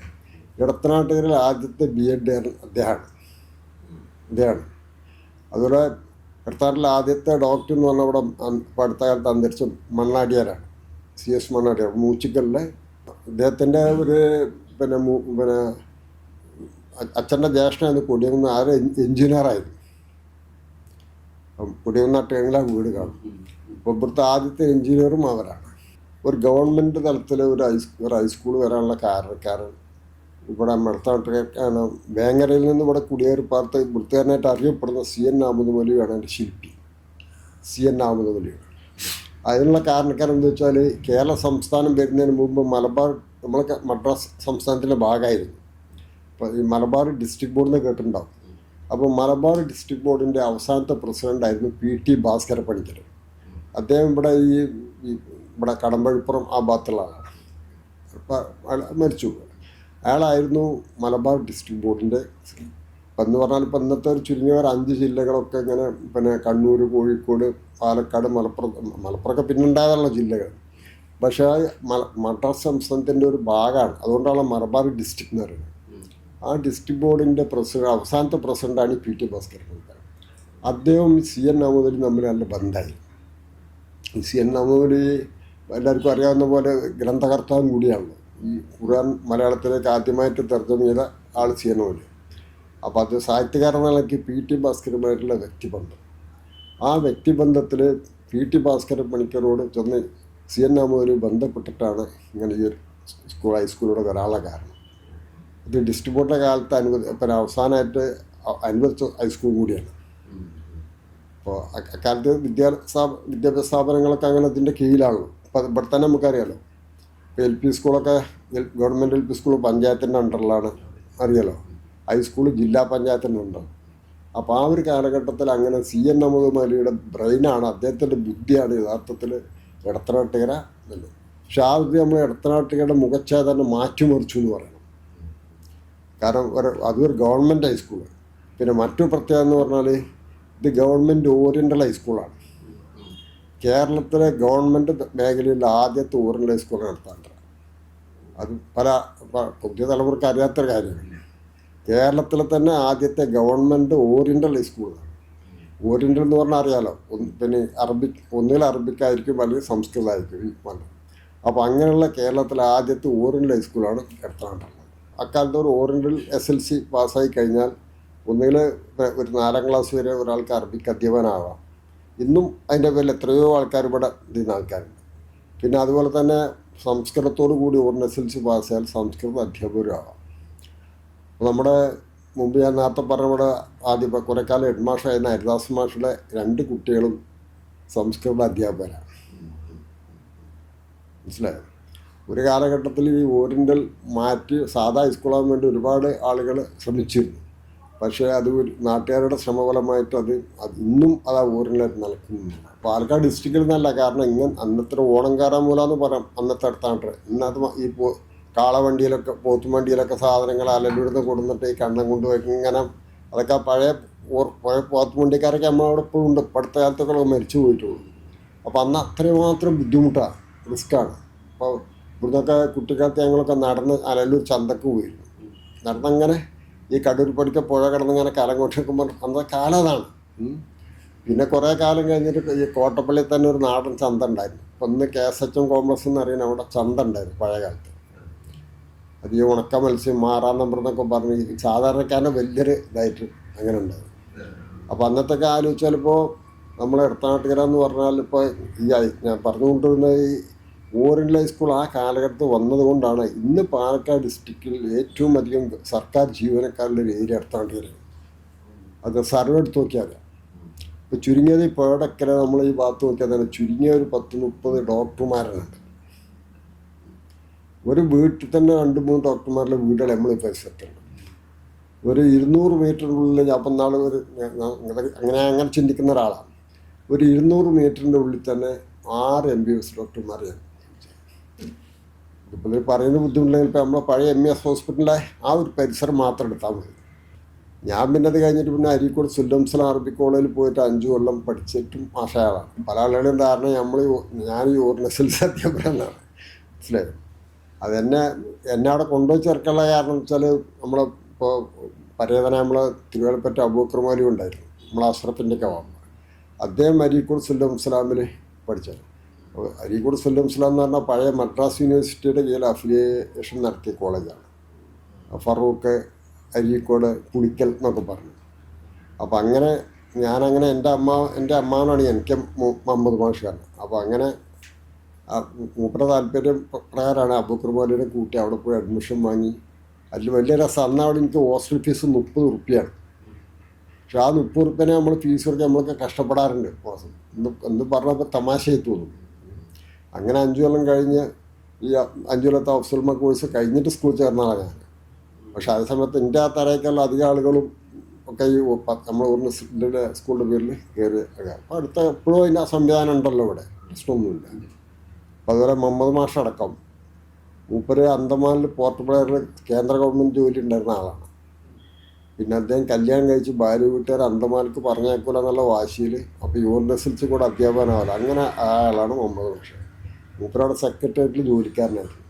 B: ഇടത്തനാട്ടുകരിൽ ആദ്യത്തെ ബി എഡ് അദ്ദേഹമാണ്. അദ്ദേഹമാണ്. അതുപോലെ ഇടത്താട്ടിലെ ആദ്യത്തെ ഡോക്ടർ എന്ന് പറഞ്ഞാൽ ഇവിടെ അന്ന് ഇപ്പം അടുത്ത കാലത്ത് അന്തരിച്ച മണ്ണാടിയാരാണ്. സി എസ് മണ്ണാടിയാർ മൂച്ചിക്കലിലെ അദ്ദേഹത്തിന്റെ ഒരു പിന്നെ പിന്നെ അച്ഛന്റെ ജ്യേഷ്ഠനായിരുന്നു കൊടിയകുന്ന ആര്? എഞ്ചിനീയറായിരുന്നു. അപ്പം കൊടിയകുന്ന ട്രെയിനിലാണ് വീട് കാണും അപ്പോൾ ഇവിടുത്തെ ആദ്യത്തെ എഞ്ചിനീയറും അവരാണ്. ഒരു ഗവൺമെന്റ് തലത്തിൽ ഒരു ഹൈസ് ഒരു ഹൈസ്കൂൾ വരാനുള്ള കാരണക്കാരൻ ഇവിടെ മെടത്താട്ടിലേക്കാണ് വേങ്ങരയിൽ നിന്ന് ഇവിടെ കുടിയേറി പാർത്ത് വൃത്തികാരനായിട്ട് അറിയപ്പെടുന്ന സി എൻ അഹമ്മദ് മൊലിയാണ് എന്റെ ശില്പി. സി എൻ അഹമ്മദ് മൊലിയാണ് അതിനുള്ള കാരണക്കാരൻ എന്താ വെച്ചാൽ കേരള സംസ്ഥാനം വരുന്നതിന് മുമ്പ് മലബാർ നമ്മൾ മദ്രാസ് സംസ്ഥാനത്തിന്റെ ഭാഗമായിരുന്നു. അപ്പോൾ ഈ മലബാർ ഡിസ്ട്രിക്ട് ബോർഡിൽ നിന്ന് കേട്ടിട്ടുണ്ടാവും. അപ്പോൾ മലബാർ ഡിസ്ട്രിക്ട് ബോർഡിന്റെ അവസാനത്തെ പ്രസിഡന്റായിരുന്നു പി ടി ഭാസ്കര പണിക്കർ അദ്ദേഹം ഇവിടെ ഈ ഇവിടെ കടമ്പഴിപ്പുറം ആ ഭാഗത്തുള്ള അപ്പം മരിച്ചു. അയാളായിരുന്നു മലബാർ ഡിസ്ട്രിക്ട് ബോർഡിന്റെ ഇപ്പം എന്ന് പറഞ്ഞാൽ ഇപ്പം ഇന്നത്തെ ഒരു ചുരുങ്ങിയ ഒരു അഞ്ച് ജില്ലകളൊക്കെ ഇങ്ങനെ പിന്നെ കണ്ണൂർ കോഴിക്കോട് പാലക്കാട് മലപ്പുറം മലപ്പുറമൊക്കെ പിന്നുണ്ടായതുള്ള ജില്ലകൾ. പക്ഷേ മല മദ്രാസ് സംസ്ഥാനത്തിന്റെ ഒരു ഭാഗമാണ്. അതുകൊണ്ടാണ് മലബാർ ഡിസ്ട്രിക്ട് എന്ന് പറയുന്നത്. ആ ഡിസ്ട്രിക്ട് ബോർഡിന്റെ പ്രസിഡന്റ് അവസാനത്തെ പ്രസിഡന്റാണ് പി ടി ഭാസ്കരൻ. അദ്ദേഹം സി എൻ അഹമ്മദ് തമ്മിൽ നല്ല ബന്ധമായി സി അഹമ്മദ് എല്ലാവർക്കും അറിയാവുന്ന പോലെ ഗ്രന്ഥകർത്താവും കൂടിയാണ്. ഈ ഖുർആൻ മലയാളത്തിലേക്ക് ആദ്യമായിട്ട് തർജമ ചെയ്ത ആൾ സി എൻ അഹമ്മദ് അപ്പോൾ അത് സാഹിത്യകാരനാണെങ്കിൽ പി ടി ഭാസ്കരുമായിട്ടുള്ള വ്യക്തിബന്ധം. ആ വ്യക്തിബന്ധത്തിൽ പി ടി ഭാസ്കരൻ പണിക്കരോട് ചെന്ന് സി എൻ നാമോദ് ബന്ധപ്പെട്ടിട്ടാണ് ഇങ്ങനെ ഈ ഒരു സ്കൂൾ ഹൈസ്കൂളിലൂടെ വരാനുള്ള കാരണം. ഇത് ഡിസ്ട്രിബ്യൂട്ടർ കാലത്ത് അനുവദി അവസാനമായിട്ട് അനുവദിച്ച ഹൈസ്കൂൾ കൂടിയാണ്. അപ്പോൾ അക്കാലത്ത് വിദ്യാ വിദ്യാഭ്യാസ സ്ഥാപനങ്ങളൊക്കെ അങ്ങനെ ഇതിന്റെ കീഴിലാണല്ലോ അപ്പോൾ ഇവിടെ തന്നെ നമുക്കറിയാലോ. ഇപ്പോൾ എൽ പി സ്കൂളൊക്കെ ഗവൺമെന്റ് എൽ പി സ്കൂൾ പഞ്ചായത്തിന്റെ അണ്ടറിലാണ്. അറിയാലോ. ഹൈസ്കൂൾ ജില്ലാ പഞ്ചായത്തിന്റെ ഉണ്ട് അപ്പോൾ ആ ഒരു കാലഘട്ടത്തിൽ അങ്ങനെ സി എൻ അഹമ്മദ് മലിയുടെ ബ്രെയിനാണ് അദ്ദേഹത്തിന്റെ ബുദ്ധിയാണ് യഥാർത്ഥത്തിൽ ഇടത്തനാട്ടുകര എന്നുള്ളത്. പക്ഷെ ആ ബുദ്ധി നമ്മൾ ഇടത്തനാട്ടുകരുടെ മുഖച്ഛേദനെ മാറ്റിമറിച്ചു എന്ന് പറയണം. കാരണം ഒരു അതൊരു ഗവൺമെന്റ് ഹൈസ്കൂൾ പിന്നെ മറ്റു പ്രത്യേകത എന്ന് പറഞ്ഞാൽ ഇത് ഗവൺമെന്റ് ഓറിയന്റൽ ഹൈസ്കൂളാണ് കേരളത്തിലെ ഗവൺമെന്റ് മേഖലയിലെ ആദ്യത്തെ ഓറിയന്റൽ ഹൈസ്കൂൾ നടത്താറുണ്ട് അത് പല പുതിയ തലമുറയ്ക്ക് അറിയാത്തൊരു കാര്യമാണ്. കേരളത്തിലെ തന്നെ ആദ്യത്തെ ഗവൺമെന്റ് ഓറിയന്റൽ ഹൈസ്കൂളാണ് ഓറിയന്റൽ എന്ന് പറഞ്ഞാൽ അറിയാലോ പിന്നെ അറബിക് ഒന്നുകിൽ അറബിക്കായിരിക്കും അല്ലെങ്കിൽ സംസ്കൃതമായിരിക്കും മലയാളം അപ്പോൾ അങ്ങനെയുള്ള കേരളത്തിലെ ആദ്യത്തെ ഓറിയന്റൽ ഹൈസ്കൂളാണ് എറണാകുളത്തുള്ളത് അക്കാലത്ത് ഒരു ഓറിയന്റൽ എസ് എൽ സി പാസ്സായി കഴിഞ്ഞാൽ ഒന്നുകിൽ ഒരു നാലാം ക്ലാസ് വരെ ഒരാൾക്ക് അറബിക്ക് അധ്യാപകനാവാം ഇന്നും അതിന്റെ പേരിൽ എത്രയോ ആൾക്കാർ ഇവിടെ ചെയ്യുന്ന ആൾക്കാരുണ്ട്. പിന്നെ അതുപോലെ തന്നെ സംസ്കൃതത്തോടു കൂടി എസ് എൽ സി പാസ്സായാൽ സംസ്കൃത അധ്യാപകരാവാം നമ്മുടെ മുമ്പ് ഞാൻ നേരത്തെ പറഞ്ഞ ഇവിടെ ആദ്യം കുറേ കാലം ഹെഡ് മാഷായിരുന്ന ഹരിദാസ് മാഷിലെ രണ്ട് കുട്ടികളും സംസ്കൃത അധ്യാപകരാണ്. മനസ്സിലായോ? ഒരു കാലഘട്ടത്തിൽ ഈ ഓറിയന്റൽ മാറ്റി സാധാ ഹൈസ്കൂളാകാൻ വേണ്ടി ഒരുപാട് ആളുകൾ ശ്രമിച്ചിരുന്നു. പക്ഷേ അത് നാട്ടുകാരുടെ ശ്രമഫലമായിട്ട് അത് ഇന്നും അത് ആ ഊരിലായിട്ട് നിലക്കുന്നുണ്ട് പാലക്കാട് ഡിസ്ട്രിക്റ്റിൽ നിന്നല്ല കാരണം ഇങ്ങനെ അന്നത്തെ ഓണം കയറാൻ മൂലമെന്ന് പറയാം. അന്നത്തെ അടുത്താണ്ട്. ഇന്നത് ഈ പോ കാളവണ്ടിയിലൊക്കെ പോത്തും വണ്ടിയിലൊക്കെ സാധനങ്ങൾ അലലൂടുന്ന് കൊടുന്നിട്ട് ഈ കണ്ണം കൊണ്ട് വെക്കും ഇങ്ങനെ അതൊക്കെ പഴയ പഴയ പോത്തും വണ്ടിക്കാരൊക്കെ നമ്മളവിടെ ഇപ്പോഴും ഉണ്ട്. പഠിത്ത കാലത്തൊക്കെ മരിച്ചു പോയിട്ടുള്ളൂ. അപ്പോൾ അന്ന് അത്രയും മാത്രം ബുദ്ധിമുട്ടാണ് റിസ്ക്കാണ്. അപ്പോൾ ഇവിടുന്നൊക്കെ കുട്ടിക്കാലത്ത് ഞങ്ങളൊക്കെ നടന്ന് അലല്ലൂർ ചന്തക്ക് പോയിരുന്നു. നടന്നങ്ങനെ ഈ കടൂർ പടിക്ക പുഴ കിടന്നിങ്ങനെ കാലം കൊണ്ട് നിൽക്കുമ്പോൾ അന്നത്തെ കാലം അതാണ്. പിന്നെ കുറേ കാലം കഴിഞ്ഞിട്ട് ഈ കോട്ടപ്പള്ളിയിൽ തന്നെ ഒരു നാടൻ ചന്ത ഉണ്ടായിരുന്നു. ഒന്ന് കെ എസ് എച്ചും കോംപ്ലക്സ് എന്ന് അറിയുന്ന അവിടെ ചന്ത ഉണ്ടായിരുന്നു പഴയ കാലത്ത് അത് ഈ ഉണക്ക മത്സ്യം മാറാൻ നമ്പർ എന്നൊക്കെ പറഞ്ഞ് സാധാരണക്കാരനെ വലിയൊരു ഇതായിട്ട് അങ്ങനെ ഉണ്ടായിരുന്നു. അപ്പോൾ അന്നത്തെ ആലോചിച്ചാൽ ഇപ്പോൾ നമ്മൾ ഇടത്തനാട്ടുകര എന്ന് പറഞ്ഞാൽ ഇപ്പോൾ ഈ ഞാൻ പറഞ്ഞുകൊണ്ടിരുന്ന ഈ ഓറിയന്റൽ ഹൈസ്കൂൾ ആ കാലഘട്ടത്ത് വന്നതുകൊണ്ടാണ് ഇന്ന് പാലക്കാട് ഡിസ്ട്രിക്റ്റിൽ ഏറ്റവും അധികം സർക്കാർ ജീവനക്കാരുടെ ഒരു ഏരിയ വരുന്നത് അത് സർവേ എടുത്ത് നോക്കിയാൽ ഇപ്പോൾ ചുരുങ്ങിയത് ഇപ്പോൾ നമ്മൾ ഈ ഭാഗത്ത് നോക്കിയാൽ തന്നെ ചുരുങ്ങിയ ഒരു പത്ത് മുപ്പത് ഡോക്ടർമാരുണ്ട്. ഒരു വീട്ടിൽ തന്നെ രണ്ട് മൂന്ന് ഡോക്ടർമാരുടെ വീടുകൾ നമ്മൾ പരിസരത്തുണ്ട് ഒരു ഇരുന്നൂറ് മീറ്ററിനുള്ളിൽ അപ്പം നാളെ ഒരു അങ്ങനെ അങ്ങനെ ചിന്തിക്കുന്ന ഒരാളാണ്. ഒരു ഇരുന്നൂറ് മീറ്ററിന്റെ ഉള്ളിൽ തന്നെ ആറ് എം ബി എസ് ഡോക്ടർമാരെ ഞാൻ ഇപ്പോൾ പറയുന്ന ബുദ്ധിമുട്ടില്ലെങ്കിൽ ഇപ്പോൾ നമ്മളെ പഴയ എം എസ് ഹോസ്പിറ്റലിലെ ആ ഒരു പരിസരം മാത്രം എടുത്താൽ മതി. ഞാൻ പിന്നെ അത് കഴിഞ്ഞിട്ട് പിന്നെ അരീക്കോട് സുല്ലംസൽ അറബി കോളേജിൽ പോയിട്ട് അഞ്ച് കൊല്ലം പഠിച്ചിട്ടും ആശയാളാണ് പല ആളുകളും ധാരണ നമ്മൾ ഞാൻ ഈ ഓർണസിൽ സത്യപ്രനാണ് മനസ്സിലായത് അതെന്നെ എന്നെ അവിടെ കൊണ്ടുപോയി ചേർക്കാനുള്ള കാരണം വെച്ചാൽ നമ്മൾ ഇപ്പോൾ പരേതന നമ്മൾ തിരുവനന്തപുരത്ത് അബൂക്കർമാരും ഉണ്ടായിരുന്നു. നമ്മൾ അസ്രത്തിന്റെ ഒക്കെ വാമ്പ അദ്ദേഹം അരീക്കോട് സുല്ലം പഠിച്ചത്. അരീക്കോട് സ്വല്ലം ഇസ്ലാം എന്ന് പറഞ്ഞാൽ പഴയ മദ്രാസ് യൂണിവേഴ്സിറ്റിയുടെ കീഴിൽ അഫിലിയേഷൻ നടത്തിയ കോളേജാണ്. ഫറൂഖ് അരീക്കോട് കുളിക്കൽ എന്നൊക്കെ പറഞ്ഞു. അപ്പോൾ അങ്ങനെ ഞാനങ്ങനെ എന്റെ അമ്മ എന്റെ അമ്മാവനാണ് എനിക്ക് മുഹമ്മദ് മാഷാണ്. അപ്പോൾ അങ്ങനെ മൂപ്പരുടെ താല്പര്യം പ്രകാരമാണ് അബുക്കുർമാലിനെ കൂട്ടി അവിടെ പോയി അഡ്മിഷൻ വാങ്ങി. അതിൽ വലിയ രസം. അന്ന് അവിടെ എനിക്ക് ഹോസ്റ്റൽ ഫീസ് മുപ്പത് റുപ്യാണ് പക്ഷെ ആ മുപ്പത് റുപ്യനെ നമ്മൾ ഫീസ് കൊടുക്കാൻ നമ്മളൊക്കെ കഷ്ടപ്പെടാറുണ്ട്. മാസം എന്ന് എന്ന് പറഞ്ഞപ്പോൾ തമാശയായി തോന്നും അങ്ങനെ അഞ്ചു കൊല്ലം കഴിഞ്ഞ് ഈ അഞ്ചു കൊല്ലത്തെ ഓഫ്സുൽമ കോഴ്സ് കഴിഞ്ഞിട്ട് സ്കൂളിൽ ചേർന്നാണ് ഞാൻ. പക്ഷെ അതേ സമയത്ത് എന്റെ ആ തരേക്കുള്ള അധികം ആളുകളും ഒക്കെ ഈ നമ്മൾ യൂണിവേഴ്സിറ്റിയുടെ സ്കൂളിന്റെ പേരിൽ കയറി അപ്പോൾ അടുത്ത എപ്പോഴും അതിന്റെ സംവിധാനം ഉണ്ടല്ലോ ഇവിടെ. പ്രശ്നമൊന്നുമില്ല. അപ്പോൾ അതുപോലെ മുഹമ്മദ് മാഷ് അടക്കം മൂപ്പര് അന്തമാനിൽ പോർട്ട് ബ്ലെയറിൽ കേന്ദ്ര ഗവൺമെന്റ് ജോലി ഉണ്ടായിരുന്ന ആളാണ്. പിന്നെ അദ്ദേഹം കല്യാണം കഴിച്ച് ഭാര്യ വീട്ടുകാർ അന്തമാനിക്ക് പറഞ്ഞേക്കൂല എന്നുള്ള വാശിയിൽ അപ്പോൾ യൂണിവേഴ്സിറ്റി കൂടെ അധ്യാപകനാവില്ല അങ്ങനെ ആ ആളാണ് മുഹമ്മദ് മാഷ്. മൂപ്പരവിടെ സെക്രട്ടേറിയറ്റിൽ ജോലിക്കാരനായിരുന്നു.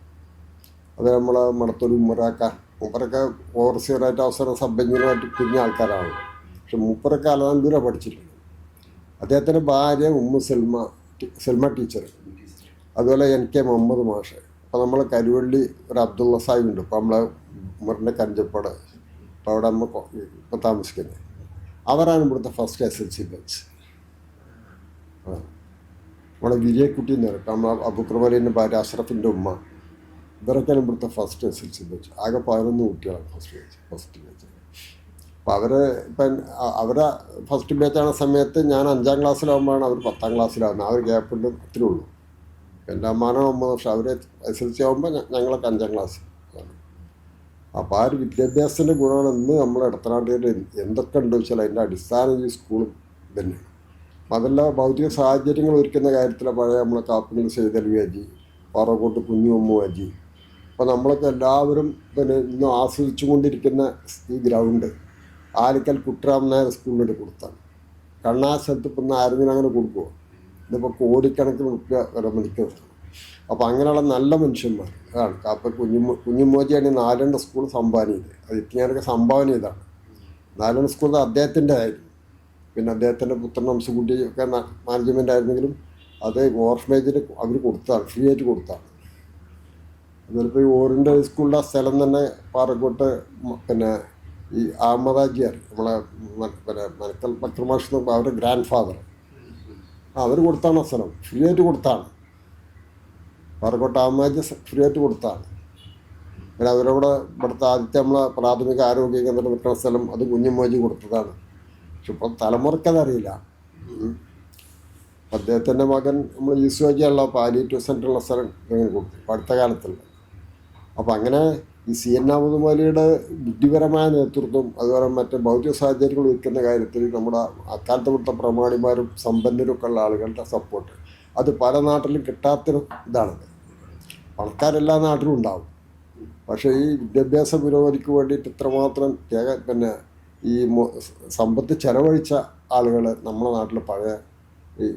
B: അത് നമ്മളെ മണത്തൂർ ഉമ്മറാക്ക മൂപ്പരൊക്കെ ഓവർസിയറായിട്ട് അവസരം സബ് എഞ്ചിനീയറായിട്ട് കുഞ്ഞ ആൾക്കാരാണ്. പക്ഷെ മൂപ്പരൊക്കെ അലനല്ലൂര പഠിച്ചിട്ടുണ്ട്. അദ്ദേഹത്തിന്റെ ഭാര്യ ഉമ്മ സെൽമ സെൽമ ടീച്ചർ അതുപോലെ എൻ കെ മുഹമ്മദ് മാഷ്. അപ്പോൾ നമ്മൾ കരുവള്ളി ഒരു അബ്ദുള്ള സാഹിബ് ഉണ്ട്. ഇപ്പോൾ നമ്മളെ ഉമ്മറിന്റെ കഞ്ചപ്പാട്. ഇപ്പോൾ അവിടെ നമ്മൾ ഇപ്പോൾ താമസിക്കുന്നത് അവരാണ് ഇവിടുത്തെ first S L C batch നമ്മളെ വിജയക്കുട്ടി എന്ന് പറയും. നമ്മൾ അബുക്രമലിന്റെ ഭാര്യ അഷ്റഫിന്റെ ഉമ്മ. ഇവരൊക്കെയാണ് ഇവിടുത്തെ ഫസ്റ്റ് എസ് എൽ സി വെച്ച്. ആകെ പതിനൊന്ന് കുട്ടികളാണ് ഫസ്റ്റ് വെച്ച് ഫസ്റ്റ് വെച്ച് അപ്പം അവർ ഇപ്പം അവരെ ഫസ്റ്റ് ബാച്ചാണ് സമയത്ത് ഞാൻ അഞ്ചാം ക്ലാസ്സിലാകുമ്പോഴാണ് അവർ പത്താം ക്ലാസ്സിലാകുന്നത് ആ ഒരു ഗ്യാപ്പുണ്ട് അത്രേ ഉള്ളൂ എന്റെ അമ്മാനോ ഒമ്പത് വർഷം അവർ എസ് എൽ സി ആകുമ്പോൾ ഞങ്ങളൊക്കെ അഞ്ചാം ക്ലാസ്. അപ്പോൾ ആ ഒരു വിദ്യാഭ്യാസത്തിന്റെ ഗുണമാണ് ഇന്ന് നമ്മൾ ഇടത്തനാട്ടിൽ എന്തൊക്കെ ഉണ്ട് വെച്ചാൽ അതിന്റെ അടിസ്ഥാനം ഈ സ്കൂളും തന്നെയാണ്. അതല്ല ഭൗതിക സാഹചര്യങ്ങൾ ഒരുക്കുന്ന കാര്യത്തിൽ പഴയ നമ്മളെ കാപ്പിങ്ങൾ ചെയ്തൽ അജി പാറക്കോട്ട് കുഞ്ഞുമ്മു അജി അപ്പോൾ നമ്മളൊക്കെ എല്ലാവരും പിന്നെ ഇന്ന് ആസ്വദിച്ചു കൊണ്ടിരിക്കുന്ന ഈ ഗ്രൗണ്ട് ആലിക്കൽ കുട്ടരാം നായർ സ്കൂളിലോട്ട് കൊടുത്താണ്. കണ്ണാശത്ത് ഇപ്പം ആരെങ്കിലും അങ്ങനെ കൊടുക്കുമോ ഇതിപ്പോൾ കോടിക്കണക്കിന് റുപ്യ വില മണിക്കുന്നത് അപ്പോൾ അങ്ങനെയുള്ള നല്ല മനുഷ്യന്മാർ അതാണ്. കാപ്പ കുഞ്ഞുമോ കുഞ്ഞുമോജിയാണ് നാലണ്ട സ്കൂൾ സംഭാവന ചെയ്തത്. അത് ഇത്തിങ്ങാനൊക്കെ സംഭാവന ചെയ്താണ് നാലണ്ട സ്കൂൾ അദ്ദേഹത്തിന്റെ ആയിരുന്നു പിന്നെ അദ്ദേഹത്തിന്റെ പുത്രൻ അംസുകുട്ടി ഒക്കെ മാനേജ്മെന്റ് ആയിരുന്നെങ്കിലും അത് ഓർഫനേജിന് അവർ കൊടുത്താണ് ഫ്രീ ആയിട്ട് കൊടുത്താണ്. അതിലിപ്പോൾ ഈ ഓറിന്റെ സ്കൂളിന്റെ ആ സ്ഥലം തന്നെ പാറക്കോട്ട് പിന്നെ ഈ അഹമ്മദാജിയാർ നമ്മളെ പിന്നെ മനക്കൽ ബക്രമാഷ് അവരുടെ ഗ്രാൻഡ് ഫാദർ അവർ കൊടുത്താണ് ആ സ്ഥലം ഫ്രീ ആയിട്ട് കൊടുത്താണ്. പാറക്കോട്ട് അഹമ്മദാജി ഫ്രീ ആയിട്ട് കൊടുത്താണ്. പിന്നെ അവരവിടെ ഇവിടുത്തെ ആദ്യത്തെ നമ്മളെ പ്രാഥമിക ആരോഗ്യ കേന്ദ്രം നിൽക്കുന്ന സ്ഥലം അത് കുഞ്ഞുമോജി കൊടുത്തതാണ്. പക്ഷെ ഇപ്പം തലമുറക്കതറിയില്ല. അദ്ദേഹത്തിന്റെ മകൻ നമ്മൾ ഈസോജിയുള്ള പാലിയേറ്റീവ് സെന്ററുള്ള സ്ഥലം കൊടുത്തു. അടുത്ത കാലത്തുള്ള. അപ്പം അങ്ങനെ ഈ സി എൻ അഹമ്മദ്മലിയുടെ ബുദ്ധിപരമായ നേതൃത്വം അതുപോലെ മറ്റ് ഭൗതിക സാഹചര്യങ്ങൾ ഒരുക്കുന്ന കാര്യത്തിൽ നമ്മുടെ അക്കാലത്ത് ഇവിടുത്തെ പ്രമാണിമാരും സമ്പന്നരൊക്കെ ഉള്ള ആളുകളുടെ സപ്പോർട്ട് അത് പല നാട്ടിലും കിട്ടാത്തൊരു ഇതാണത്. പണക്കാരെല്ലാ നാട്ടിലും ഉണ്ടാവും. പക്ഷേ ഈ വിദ്യാഭ്യാസ പുരോഗതിക്ക് വേണ്ടിയിട്ട് ഇത്രമാത്രം പിന്നെ ഈ സമ്പത്ത് ചെലവഴിച്ച ആളുകൾ നമ്മുടെ നാട്ടിൽ പഴയ ഈ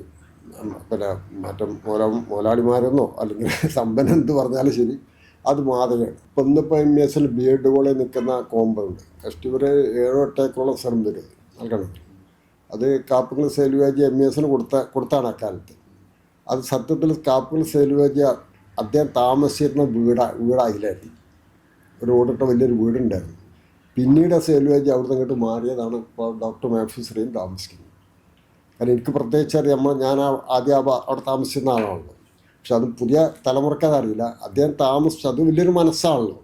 B: പിന്നെ മറ്റേ മോല മോലാളിമാരെന്നോ അല്ലെങ്കിൽ [laughs] സമ്പന്നം എന്ന് പറഞ്ഞാലും ശരി അത് മാതൃകയാണ്. ഇപ്പം ഇന്നിപ്പോൾ M S L B ed പോലെ നിൽക്കുന്ന കോമ്പൗണ്ട് ജസ്റ്റ് ഒരു ഏഴോ എട്ട് ഏക്കറോളം സ്ഥലം വരും നൽകണം അത് കാപ്പുകൾ സെയിൽവേജ് എം എസ് എൽ കൊടുത്ത കൊടുത്താണ് അക്കാലത്ത് അത് സത്യത്തിൽ കാപ്പുകൾ സെയിൽവേജ് അദ്ദേഹം താമസിച്ചിരുന്ന വീടാ വീടായില്ലായിരുന്നു ഒരു ഓടിട്ട വലിയൊരു വീടുണ്ടായിരുന്നു. പിന്നീട് ആ സെയിൽവേജ് അവിടെ നിന്ന് ഇങ്ങോട്ട് മാറിയതാണ് ഇപ്പോൾ ഡോക്ടർ മാഫീസറേയും താമസിക്കുന്നത്. കാരണം എനിക്ക് പ്രത്യേകിച്ച് അറിയാം നമ്മൾ ഞാൻ ആദ്യം അവിടെ താമസിക്കുന്ന ആളാണല്ലോ. പക്ഷെ അത് പുതിയ തലമുറക്കത് അറിയില്ല അദ്ദേഹം താമസിച്ചു അത് വലിയൊരു മനസ്സാണല്ലോ.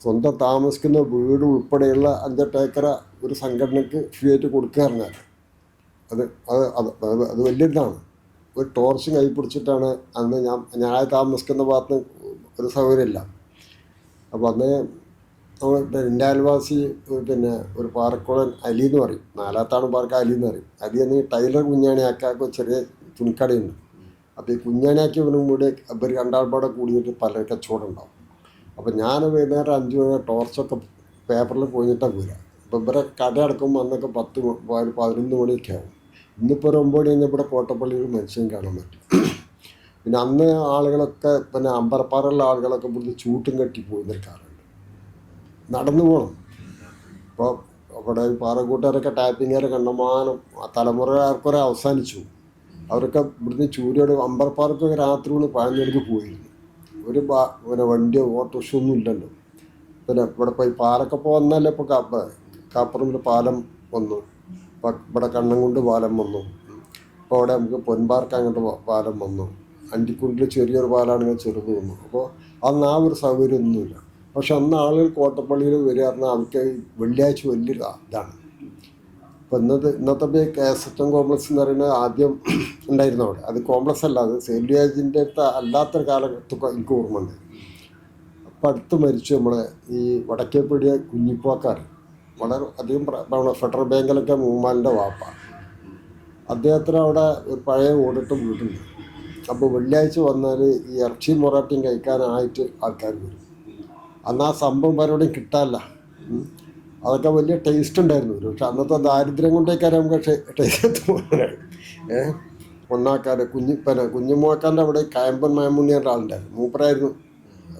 B: സ്വന്തം താമസിക്കുന്ന വീട് ഉൾപ്പെടെയുള്ള അഞ്ചെട്ട് ഏക്കറ ഒരു സംഘടനയ്ക്ക് ഫ്രീ ആയിട്ട് കൊടുക്കുക പറഞ്ഞാൽ അത് അത് അത് അത് വലിയൊരിതാണ്. ഒരു ടോർച്ചും കൈ പിടിച്ചിട്ടാണ് അന്ന് ഞാൻ ഞാൻ താമസിക്കുന്ന ഭാഗത്ത് ഒരു സൗകര്യമില്ല. അപ്പോൾ അന്ന് എന്റെ അയൽവാസി പിന്നെ ഒരു പാറക്കോളൻ അലി എന്ന് പറയും. നാലാത്താണ് പാർക്ക് അലി എന്ന് പറയും. അലി എന്ന് ടൈലർ കുഞ്ഞാണിയാക്കാക്ക് ചെറിയ തുണിക്കടയുണ്ട്. അപ്പോൾ ഈ കുഞ്ഞാണിയാക്കിയവനും കൂടി ഇവർ രണ്ടാൾപ്പാടെ കൂടിയിട്ട് പല കച്ചവടം ഉണ്ടാവും. അപ്പോൾ ഞാൻ വൈകുന്നേരം അഞ്ച് മണി ടോർച്ചൊക്കെ പേപ്പറിൽ പോയിട്ടാണ് പോരാ. അപ്പോൾ ഇവരെ കട അടക്കുമ്പോൾ അന്നൊക്കെ പത്ത് പതിനൊന്ന് മണിയൊക്കെ ആവും. ഇന്നിപ്പോൾ ഒരു ഒമ്പത് മണി കഴിഞ്ഞാൽ ഇവിടെ കോട്ടപ്പള്ളിയിൽ മനുഷ്യൻ കാണാൻ പറ്റും. പിന്നെ അന്ന് ആളുകളൊക്കെ പിന്നെ അമ്പലപ്പാറയുള്ള ആളുകളൊക്കെ ഇവിടുന്ന് ചൂട്ടും കെട്ടി പോയി നിൽക്കാറുണ്ട് നടന്നു പോകണം ഇപ്പോൾ അവിടെ പാറക്കൂട്ടുകാരൊക്കെ ടാപ്പിങ്ങുകാരെ കണ്ടമാനം ആ തലമുറക്കാർക്കൊരെ അവസാനിച്ചു. അവരൊക്കെ ഇവിടുന്ന് ചൂരോട് അമ്പർപ്പാറക്കൊക്കെ രാത്രി കൊണ്ട് പാഞ്ഞെടുത്ത് പോയിരുന്നു. ഒരു ബാ പിന്നെ വണ്ടിയോ ഓട്ടോഷോ ഒന്നും ഇല്ലല്ലോ. പിന്നെ ഇവിടെ പോയി പാലൊക്കെ വന്നല്ലേ ഇപ്പോൾ കാപ്പ കാപ്പറമ്പിൽ പാലം വന്നു. ഇപ്പം ഇവിടെ കണ്ണംകുണ്ട് പാലം വന്നു. ഇപ്പോൾ അവിടെ നമുക്ക് പൊൻപാർക്ക് അങ്ങോട്ട് പാലം വന്നു. അണ്ടിക്കുണ്ടിൽ ചെറിയൊരു പാലാണെങ്കിൽ ചെറുത് വന്നു. അപ്പോൾ അന്ന് ആ ഒരു സൗകര്യമൊന്നുമില്ല. പക്ഷെ അന്ന് ആളുകൾ കോട്ടപ്പള്ളിയിൽ വരിക പറഞ്ഞാൽ അവർക്ക് വെള്ളിയാഴ്ച വലിയൊരു ഇതാണ്. അപ്പം ഇന്നത്തെ ഇന്നത്തെ ഇപ്പോൾ K S H M complex എന്ന് പറയുന്നത് ആദ്യം ഉണ്ടായിരുന്നു അവിടെ. അത് കോംപ്ലക്സ് അല്ല അത് സെല്ലിയാജിന്റെ അടുത്ത് അല്ലാത്തൊരു കാലത്തൊക്കെ എനിക്ക് ഓർമ്മയുണ്ട്. അപ്പം അടുത്ത് മരിച്ചു നമ്മളെ ഈ വടക്കേപ്പീടിയ കുഞ്ഞിപ്പോക്കാർ. വളരെ അധികം ഫെഡറൽ ബാങ്കിലൊക്കെ മൂമാലിന്റെ വാപ്പ. അദ്ദേഹത്തിന് അവിടെ ഒരു പഴയ ഓടിട്ട് വീടുണ്ട്. അപ്പോൾ വെള്ളിയാഴ്ച വന്നാൽ ഈ ഇറച്ചിയും മൊറാട്ടിയും കഴിക്കാനായിട്ട് ആൾക്കാർ വരും. അന്ന് ആ സംഭവം പലരുടെയും കിട്ടാല്ല. അതൊക്കെ വലിയ ടേസ്റ്റ് ഉണ്ടായിരുന്നു. ഒരു പക്ഷെ അന്നത്തെ ദാരിദ്ര്യം കൊണ്ടേക്കാരെ നമുക്ക് ടേസ്റ്റ് ഏ? ഏഹ് കുഞ്ഞു കുഞ്ഞി പിന്നെ കുഞ്ഞുമോക്കാന്റെ അവിടെ കായമ്പൻ എന്ന ആളുണ്ടായിരുന്നു. മൂപ്പരായിരുന്നു.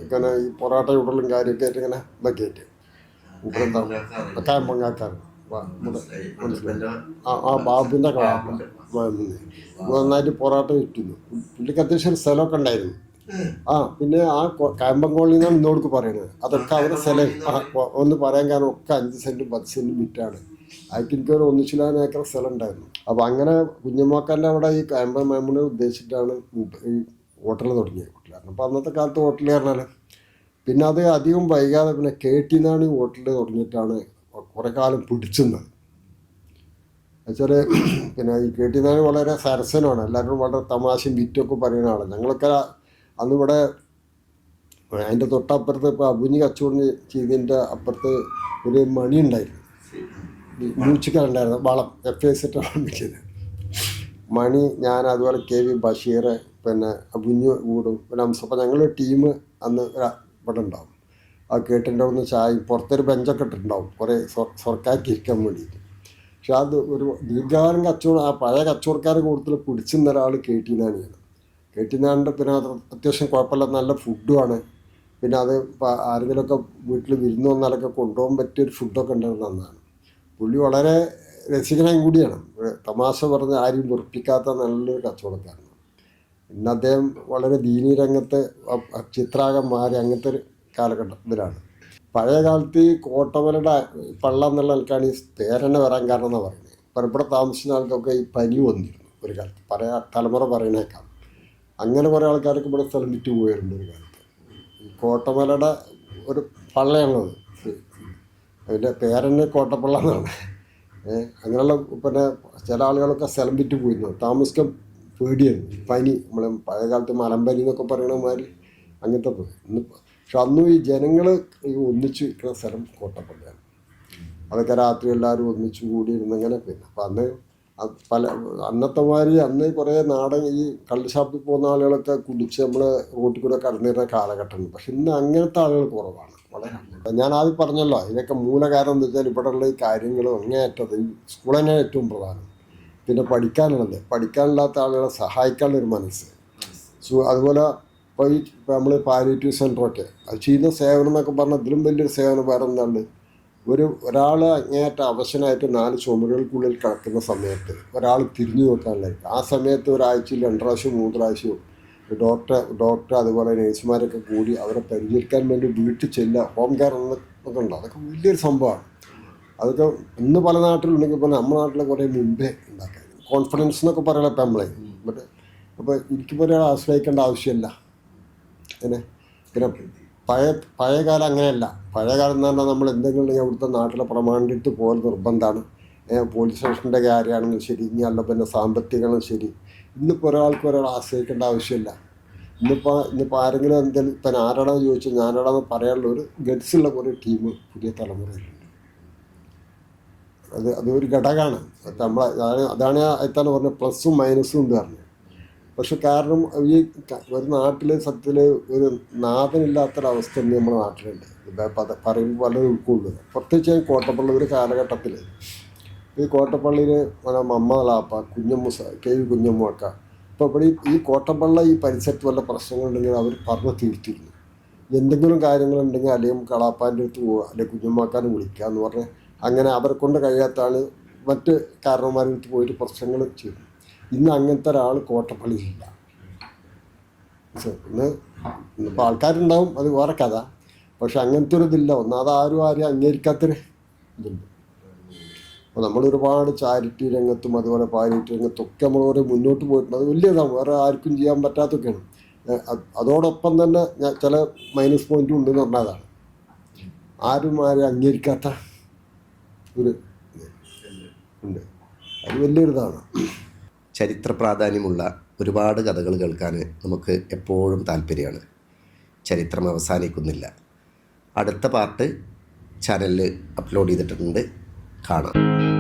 B: ഇങ്ങനെ ഈ പൊറാട്ട ഉടലും കാര്യമൊക്കെ ആയിട്ട് ഇങ്ങനെ ഇതൊക്കെ ആയിട്ട്. മൂപ്പരെന്താ? കായമ്പങ്കാക്കാരൻ മനസ്സിലായി. ആ ആ ബാബുവിന്റെ നന്നായിട്ട് പൊറോട്ട വിറ്റിരുന്നു പുള്ളിക്ക് അത്യാവശ്യം സ്ഥലമൊക്കെ ഉണ്ടായിരുന്നു. ആ പിന്നെ ആ കൊ- കായമ്പം കോളനി എന്നാണ് ഇന്നോട് പറയുന്നത്. അതൊക്കെ അവരുടെ സ്ഥലം ഒന്ന് പറയാൻ കാരണം ഒക്കെ അഞ്ച് സെന്റും പത്ത് സെന്റും വിറ്റാണ് അതൊക്കെ എനിക്കൊരു ഒന്നിച്ചിലാൻ ഏക്കർ സ്ഥലം ഉണ്ടായിരുന്നു. അപ്പോൾ അങ്ങനെ കുഞ്ഞുമാക്കാന്റെ അവിടെ ഈ കാമ്പ മേമനെ ഉദ്ദേശിച്ചിട്ടാണ് ഈ ഹോട്ടൽ തുടങ്ങിയത് ഹോട്ടലാണ് അപ്പോൾ അന്നത്തെ കാലത്ത് ഹോട്ടൽ പറഞ്ഞാൽ പിന്നെ അത് അധികം വൈകാതെ പിന്നെ കേട്ടിന്നാണ് ഈ ഹോട്ടൽ തുടങ്ങിയിട്ടാണ് കുറേ കാലം പിടിച്ചുന്നത് എന്നുവെച്ചാൽ പിന്നെ ഈ കേട്ടിന്നാണ് വളരെ സരസനാണ് എല്ലാവരും വളരെ തമാശയും വിറ്റൊക്കെ പറയുന്ന ആളാണ്. ഞങ്ങളൊക്കെ അന്നിവിടെ അതിന്റെ തൊട്ടപ്പുറത്ത് ഇപ്പോൾ അബുഞ്ഞി കച്ചവടം ചെയ്തതിന്റെ അപ്പുറത്ത് ഒരു മണി ഉണ്ടായിരുന്നു. മൂച്ചിക്കലുണ്ടായിരുന്നു വളം എഫ് എസ് ആരംഭിച്ചത് മണി ഞാൻ അതുപോലെ കെ വി ബഷീർ പിന്നെ അബുഞ്ഞു കൂടും പിന്നെ അംസപ്പം ഞങ്ങൾ ടീം അന്ന് ഇവിടെ ഉണ്ടാവും. ആ കേട്ടിന്റെ ഒന്ന് ചായ പുറത്തൊരു ബെഞ്ചൊക്കെ ഇട്ടിട്ടുണ്ടാവും. കുറേ സ്വർക്കാക്കി ഇരിക്കാൻ വേണ്ടിയിട്ട്. പക്ഷെ അത് ഒരു ദീർഘകാലം കച്ചവടം ആ പഴയ കച്ചവടക്കാരെ കൂടുതൽ പിടിച്ചുന്ന ഒരാൾ കേട്ടീനാണ് ഞാൻ. അത് അത്യാവശ്യം കുഴപ്പമില്ല. നല്ല ഫുഡുമാണ്. പിന്നെ അത് ആരെങ്കിലുമൊക്കെ വീട്ടിൽ വിരുന്ന് വന്നാലൊക്കെ കൊണ്ടുപോകാൻ പറ്റിയൊരു ഫുഡൊക്കെ ഉണ്ടായിരുന്നു അന്നാണ്. പുള്ളി വളരെ രസികനായും കൂടിയാണ്. തമാശ പറഞ്ഞ് ആരും വെറുപ്പിക്കാത്ത നല്ലൊരു കച്ചവടക്കാരനാണ്. പിന്നെ അദ്ദേഹം വളരെ ദീനി രംഗത്ത് ചിത്രാകം മാറി അങ്ങനത്തെ ഒരു കാലഘട്ടത്തിലാണ്. പഴയ കാലത്ത് ഈ കോട്ടമലയുടെ പള്ളം എന്നുള്ള ആൾക്കാണ് ഈ പേരനെ വരാൻ കാരണം എന്നാണ് പറയുന്നത്. ഇപ്പം ഇവിടെ താമസിക്കുന്ന ആൾക്കൊക്കെ ഈ പനി വന്നിരുന്നു ഒരു കാലത്ത്. പറയാ തലമുറ പറയുന്നേക്കാം. അങ്ങനെ കുറേ ആൾക്കാരൊക്കെ ഇവിടെ സ്ഥലം വിറ്റ് പോയിട്ടുണ്ട് ഒരു കാലത്ത്. ഈ കോട്ടമലയുടെ ഒരു പള്ളയാണത് അതിന്റെ പേരന്നെ കോട്ടപ്പള്ള എന്നാണ്. അങ്ങനെയുള്ള പിന്നെ ചില ആളുകളൊക്കെ സ്ഥലം വിറ്റ് പോയിരുന്നു. താമസിക്കാൻ ഈ പനി നമ്മളെ പഴയകാലത്ത് മലമ്പനി എന്നൊക്കെ പറയണ മാതിരി അങ്ങനത്തെ ഇന്ന് പക്ഷെ അന്നും ഈ ജനങ്ങൾ ഒന്നിച്ച് നിൽക്കുന്ന സ്ഥലം കോട്ടപ്പള്ളയാണ്. അതൊക്കെ രാത്രി എല്ലാവരും ഒന്നിച്ച് കൂടി ഇരുന്നങ്ങനെ പിന്നെ. അപ്പം അന്ന് പല അന്നത്തെ മാതിരി അന്ന് കുറേ നാടൻ ഈ കള്ളുഷാപ്പിൽ പോകുന്ന ആളുകളൊക്കെ കുടിച്ച് നമ്മൾ റോട്ടിൽ കൂടെ കടന്നിരുന്ന കാലഘട്ടമുണ്ട്. പക്ഷെ ഇന്ന് അങ്ങനത്തെ ആളുകൾ കുറവാണ്. വളരെ ഞാൻ ആദ്യം പറഞ്ഞല്ലോ ഇതിനൊക്കെ മൂലകാരണം എന്ന് വെച്ചാൽ ഇവിടെയുള്ള ഈ കാര്യങ്ങൾ അങ്ങേയറ്റത് ഈ സ്കൂൾ തന്നെ ഏറ്റവും പ്രധാനം. പിന്നെ പഠിക്കാനുള്ളത്. പഠിക്കാനില്ലാത്ത ആളുകളെ സഹായിക്കാനുള്ളൊരു മനസ്സ്. സോ അതുപോലെ ഇപ്പോൾ ഈ നമ്മൾ പാലിയേറ്റീവ് സെന്ററൊക്കെ അത് ചെയ്യുന്ന സേവനം എന്നൊക്കെ പറഞ്ഞാൽ ഇതിലും വലിയൊരു സേവനം വേറെ എന്താണ് ഒരു ഒരാൾ അങ്ങേയറ്റ അവശനായിട്ട് നാല് ചുമരുകൾക്കുള്ളിൽ കിടക്കുന്ന സമയത്ത് ഒരാൾ തിരിഞ്ഞു നോക്കാനുണ്ടായിരിക്കും ആ സമയത്ത് ഒരാഴ്ചയിൽ രണ്ട് പ്രാവശ്യം മൂന്ന് പ്രാവശ്യവും ഡോക്ടർ ഡോക്ടർ അതുപോലെ നേഴ്സുമാരൊക്കെ കൂടി അവരെ പരിചരിക്കാൻ വേണ്ടി വീട്ടിൽ ചെല്ലുക. ഹോം കെയർ എന്നൊക്കെ ഉണ്ട്? അതൊക്കെ വലിയൊരു സംഭവമാണ്. അതൊക്കെ ഇന്ന് പല നാട്ടിലുണ്ടെങ്കിൽ പോലെ നമ്മുടെ നാട്ടിലെ കുറേ മുമ്പേ ഉണ്ടാക്കാൻ. കോൺഫിഡൻസ് എന്നൊക്കെ പറയണം ഇപ്പം നമ്മളെ. ബട്ട് അപ്പോൾ എനിക്കിപ്പോൾ ഒരാളെ ആശ്രയിക്കേണ്ട ആവശ്യമില്ല. പിന്നെ പിന്നെ പഴയ പഴയ കാലം അങ്ങനെയല്ല. പഴയ കാലം എന്ന് പറഞ്ഞാൽ നമ്മൾ എന്തെങ്കിലും അവിടുത്തെ നാട്ടിലെ പ്രമാണിട്ട് പോകൽ നിർബന്ധമാണ്. പോലീസ് സ്റ്റേഷന്റെ കാര്യമാണെങ്കിലും ശരി ഇനി അല്ല പിന്നെ സാമ്പത്തികങ്ങളും ശരി. ഇന്നിപ്പോൾ ഒരാൾക്ക് ഒരാൾ ആശ്രയിക്കേണ്ട ആവശ്യമില്ല. ഇന്നിപ്പോൾ ഇന്നിപ്പോൾ ആരെങ്കിലും എന്തെങ്കിലും ഇപ്പം ആരാണെന്ന് ചോദിച്ചാൽ ഞാനാണെന്ന് പറയാനുള്ള ഒരു ഗഡ്സുള്ള കുറേ ടീം പുതിയ തലമുറയിലുണ്ട് അത് അതൊരു ഘടകമാണ്. നമ്മൾ അതാണ് അതാണ് അതാണ് പറഞ്ഞത് പ്ലസ്സും മൈനസും ഉണ്ട് പറഞ്ഞത്. പക്ഷെ കാരണം ഈ ഒരു നാട്ടിൽ സത്യത്തിൽ ഒരു നാഥനില്ലാത്തൊരവസ്ഥ തന്നെ നമ്മുടെ നാട്ടിലുണ്ട്. പറയുമ്പോൾ പലരും ഉൾക്കൊള്ളുന്നത് പ്രത്യേകിച്ച് ഈ കോട്ടപ്പള്ളി ഒരു കാലഘട്ടത്തിൽ ഈ കോട്ടപ്പള്ളിയിൽ മമ്മ ലാപ്പ കുഞ്ഞമ്മൂസ കെ വി കുഞ്ഞമ്മക്ക ഇപ്പോൾ ഇവിടെ ഈ- കോട്ടപ്പള്ള ഈ പരിസരത്ത് വല്ല പ്രശ്നങ്ങളുണ്ടെങ്കിൽ അവർ പറഞ്ഞു തീർത്തിരുന്നു എന്തെങ്കിലും കാര്യങ്ങളുണ്ടെങ്കിൽ അല്ലെങ്കിൽ കളാപ്പാന്റെ അടുത്ത് പോവുക അല്ലെങ്കിൽ കുഞ്ഞമ്മാക്കാനും വിളിക്കുക എന്ന് പറഞ്ഞ് അങ്ങനെ അവരെ കൊണ്ട് കഴിയാത്താണ് മറ്റ് കാരണവന്മാരുടെ അടുത്ത് പോയിട്ട് പ്രശ്നങ്ങൾ ചെയ്തു. ഇന്ന് അങ്ങനത്തെ ഒരാൾ കോട്ടപ്പള്ളിയിലില്ല. ഇന്ന് ഇന്നിപ്പോൾ ആൾക്കാരുണ്ടാവും അത് വേറെ കഥ. പക്ഷെ അങ്ങനത്തെ ഒരു ഇതില്ല. ഒന്നാമത് ആരും ആരും അംഗീകരിക്കാത്തൊരു ഇതുണ്ട്. അപ്പോൾ നമ്മൾ ഒരുപാട് ചാരിറ്റി രംഗത്തും അതുപോലെ പാരിറ്റി രംഗത്തൊക്കെ നമ്മൾ ഓരോ മുന്നോട്ട് പോയിട്ടുണ്ട്. അത് വലിയതാണ് വേറെ ആർക്കും ചെയ്യാൻ പറ്റാത്തൊക്കെയാണ്. അതോടൊപ്പം തന്നെ ചില മൈനസ് പോയിന്റും ഉണ്ടെന്ന് പറഞ്ഞതാണ്. ആരും ആരും അംഗീകരിക്കാത്ത ഒരു ഉണ്ട്. അത് വലിയൊരു ഇതാണ്
A: ചരിത്ര പ്രാധാന്യമുള്ള ഒരുപാട് കഥകൾ കേൾക്കാൻ നമുക്ക് എപ്പോഴും താല്പര്യമാണ്. ചരിത്രം അവസാനിക്കുന്നില്ല. അടുത്ത പാർട്ട് ചാനലിൽ അപ്ലോഡ് ചെയ്തിട്ടുണ്ട്. കാണാം.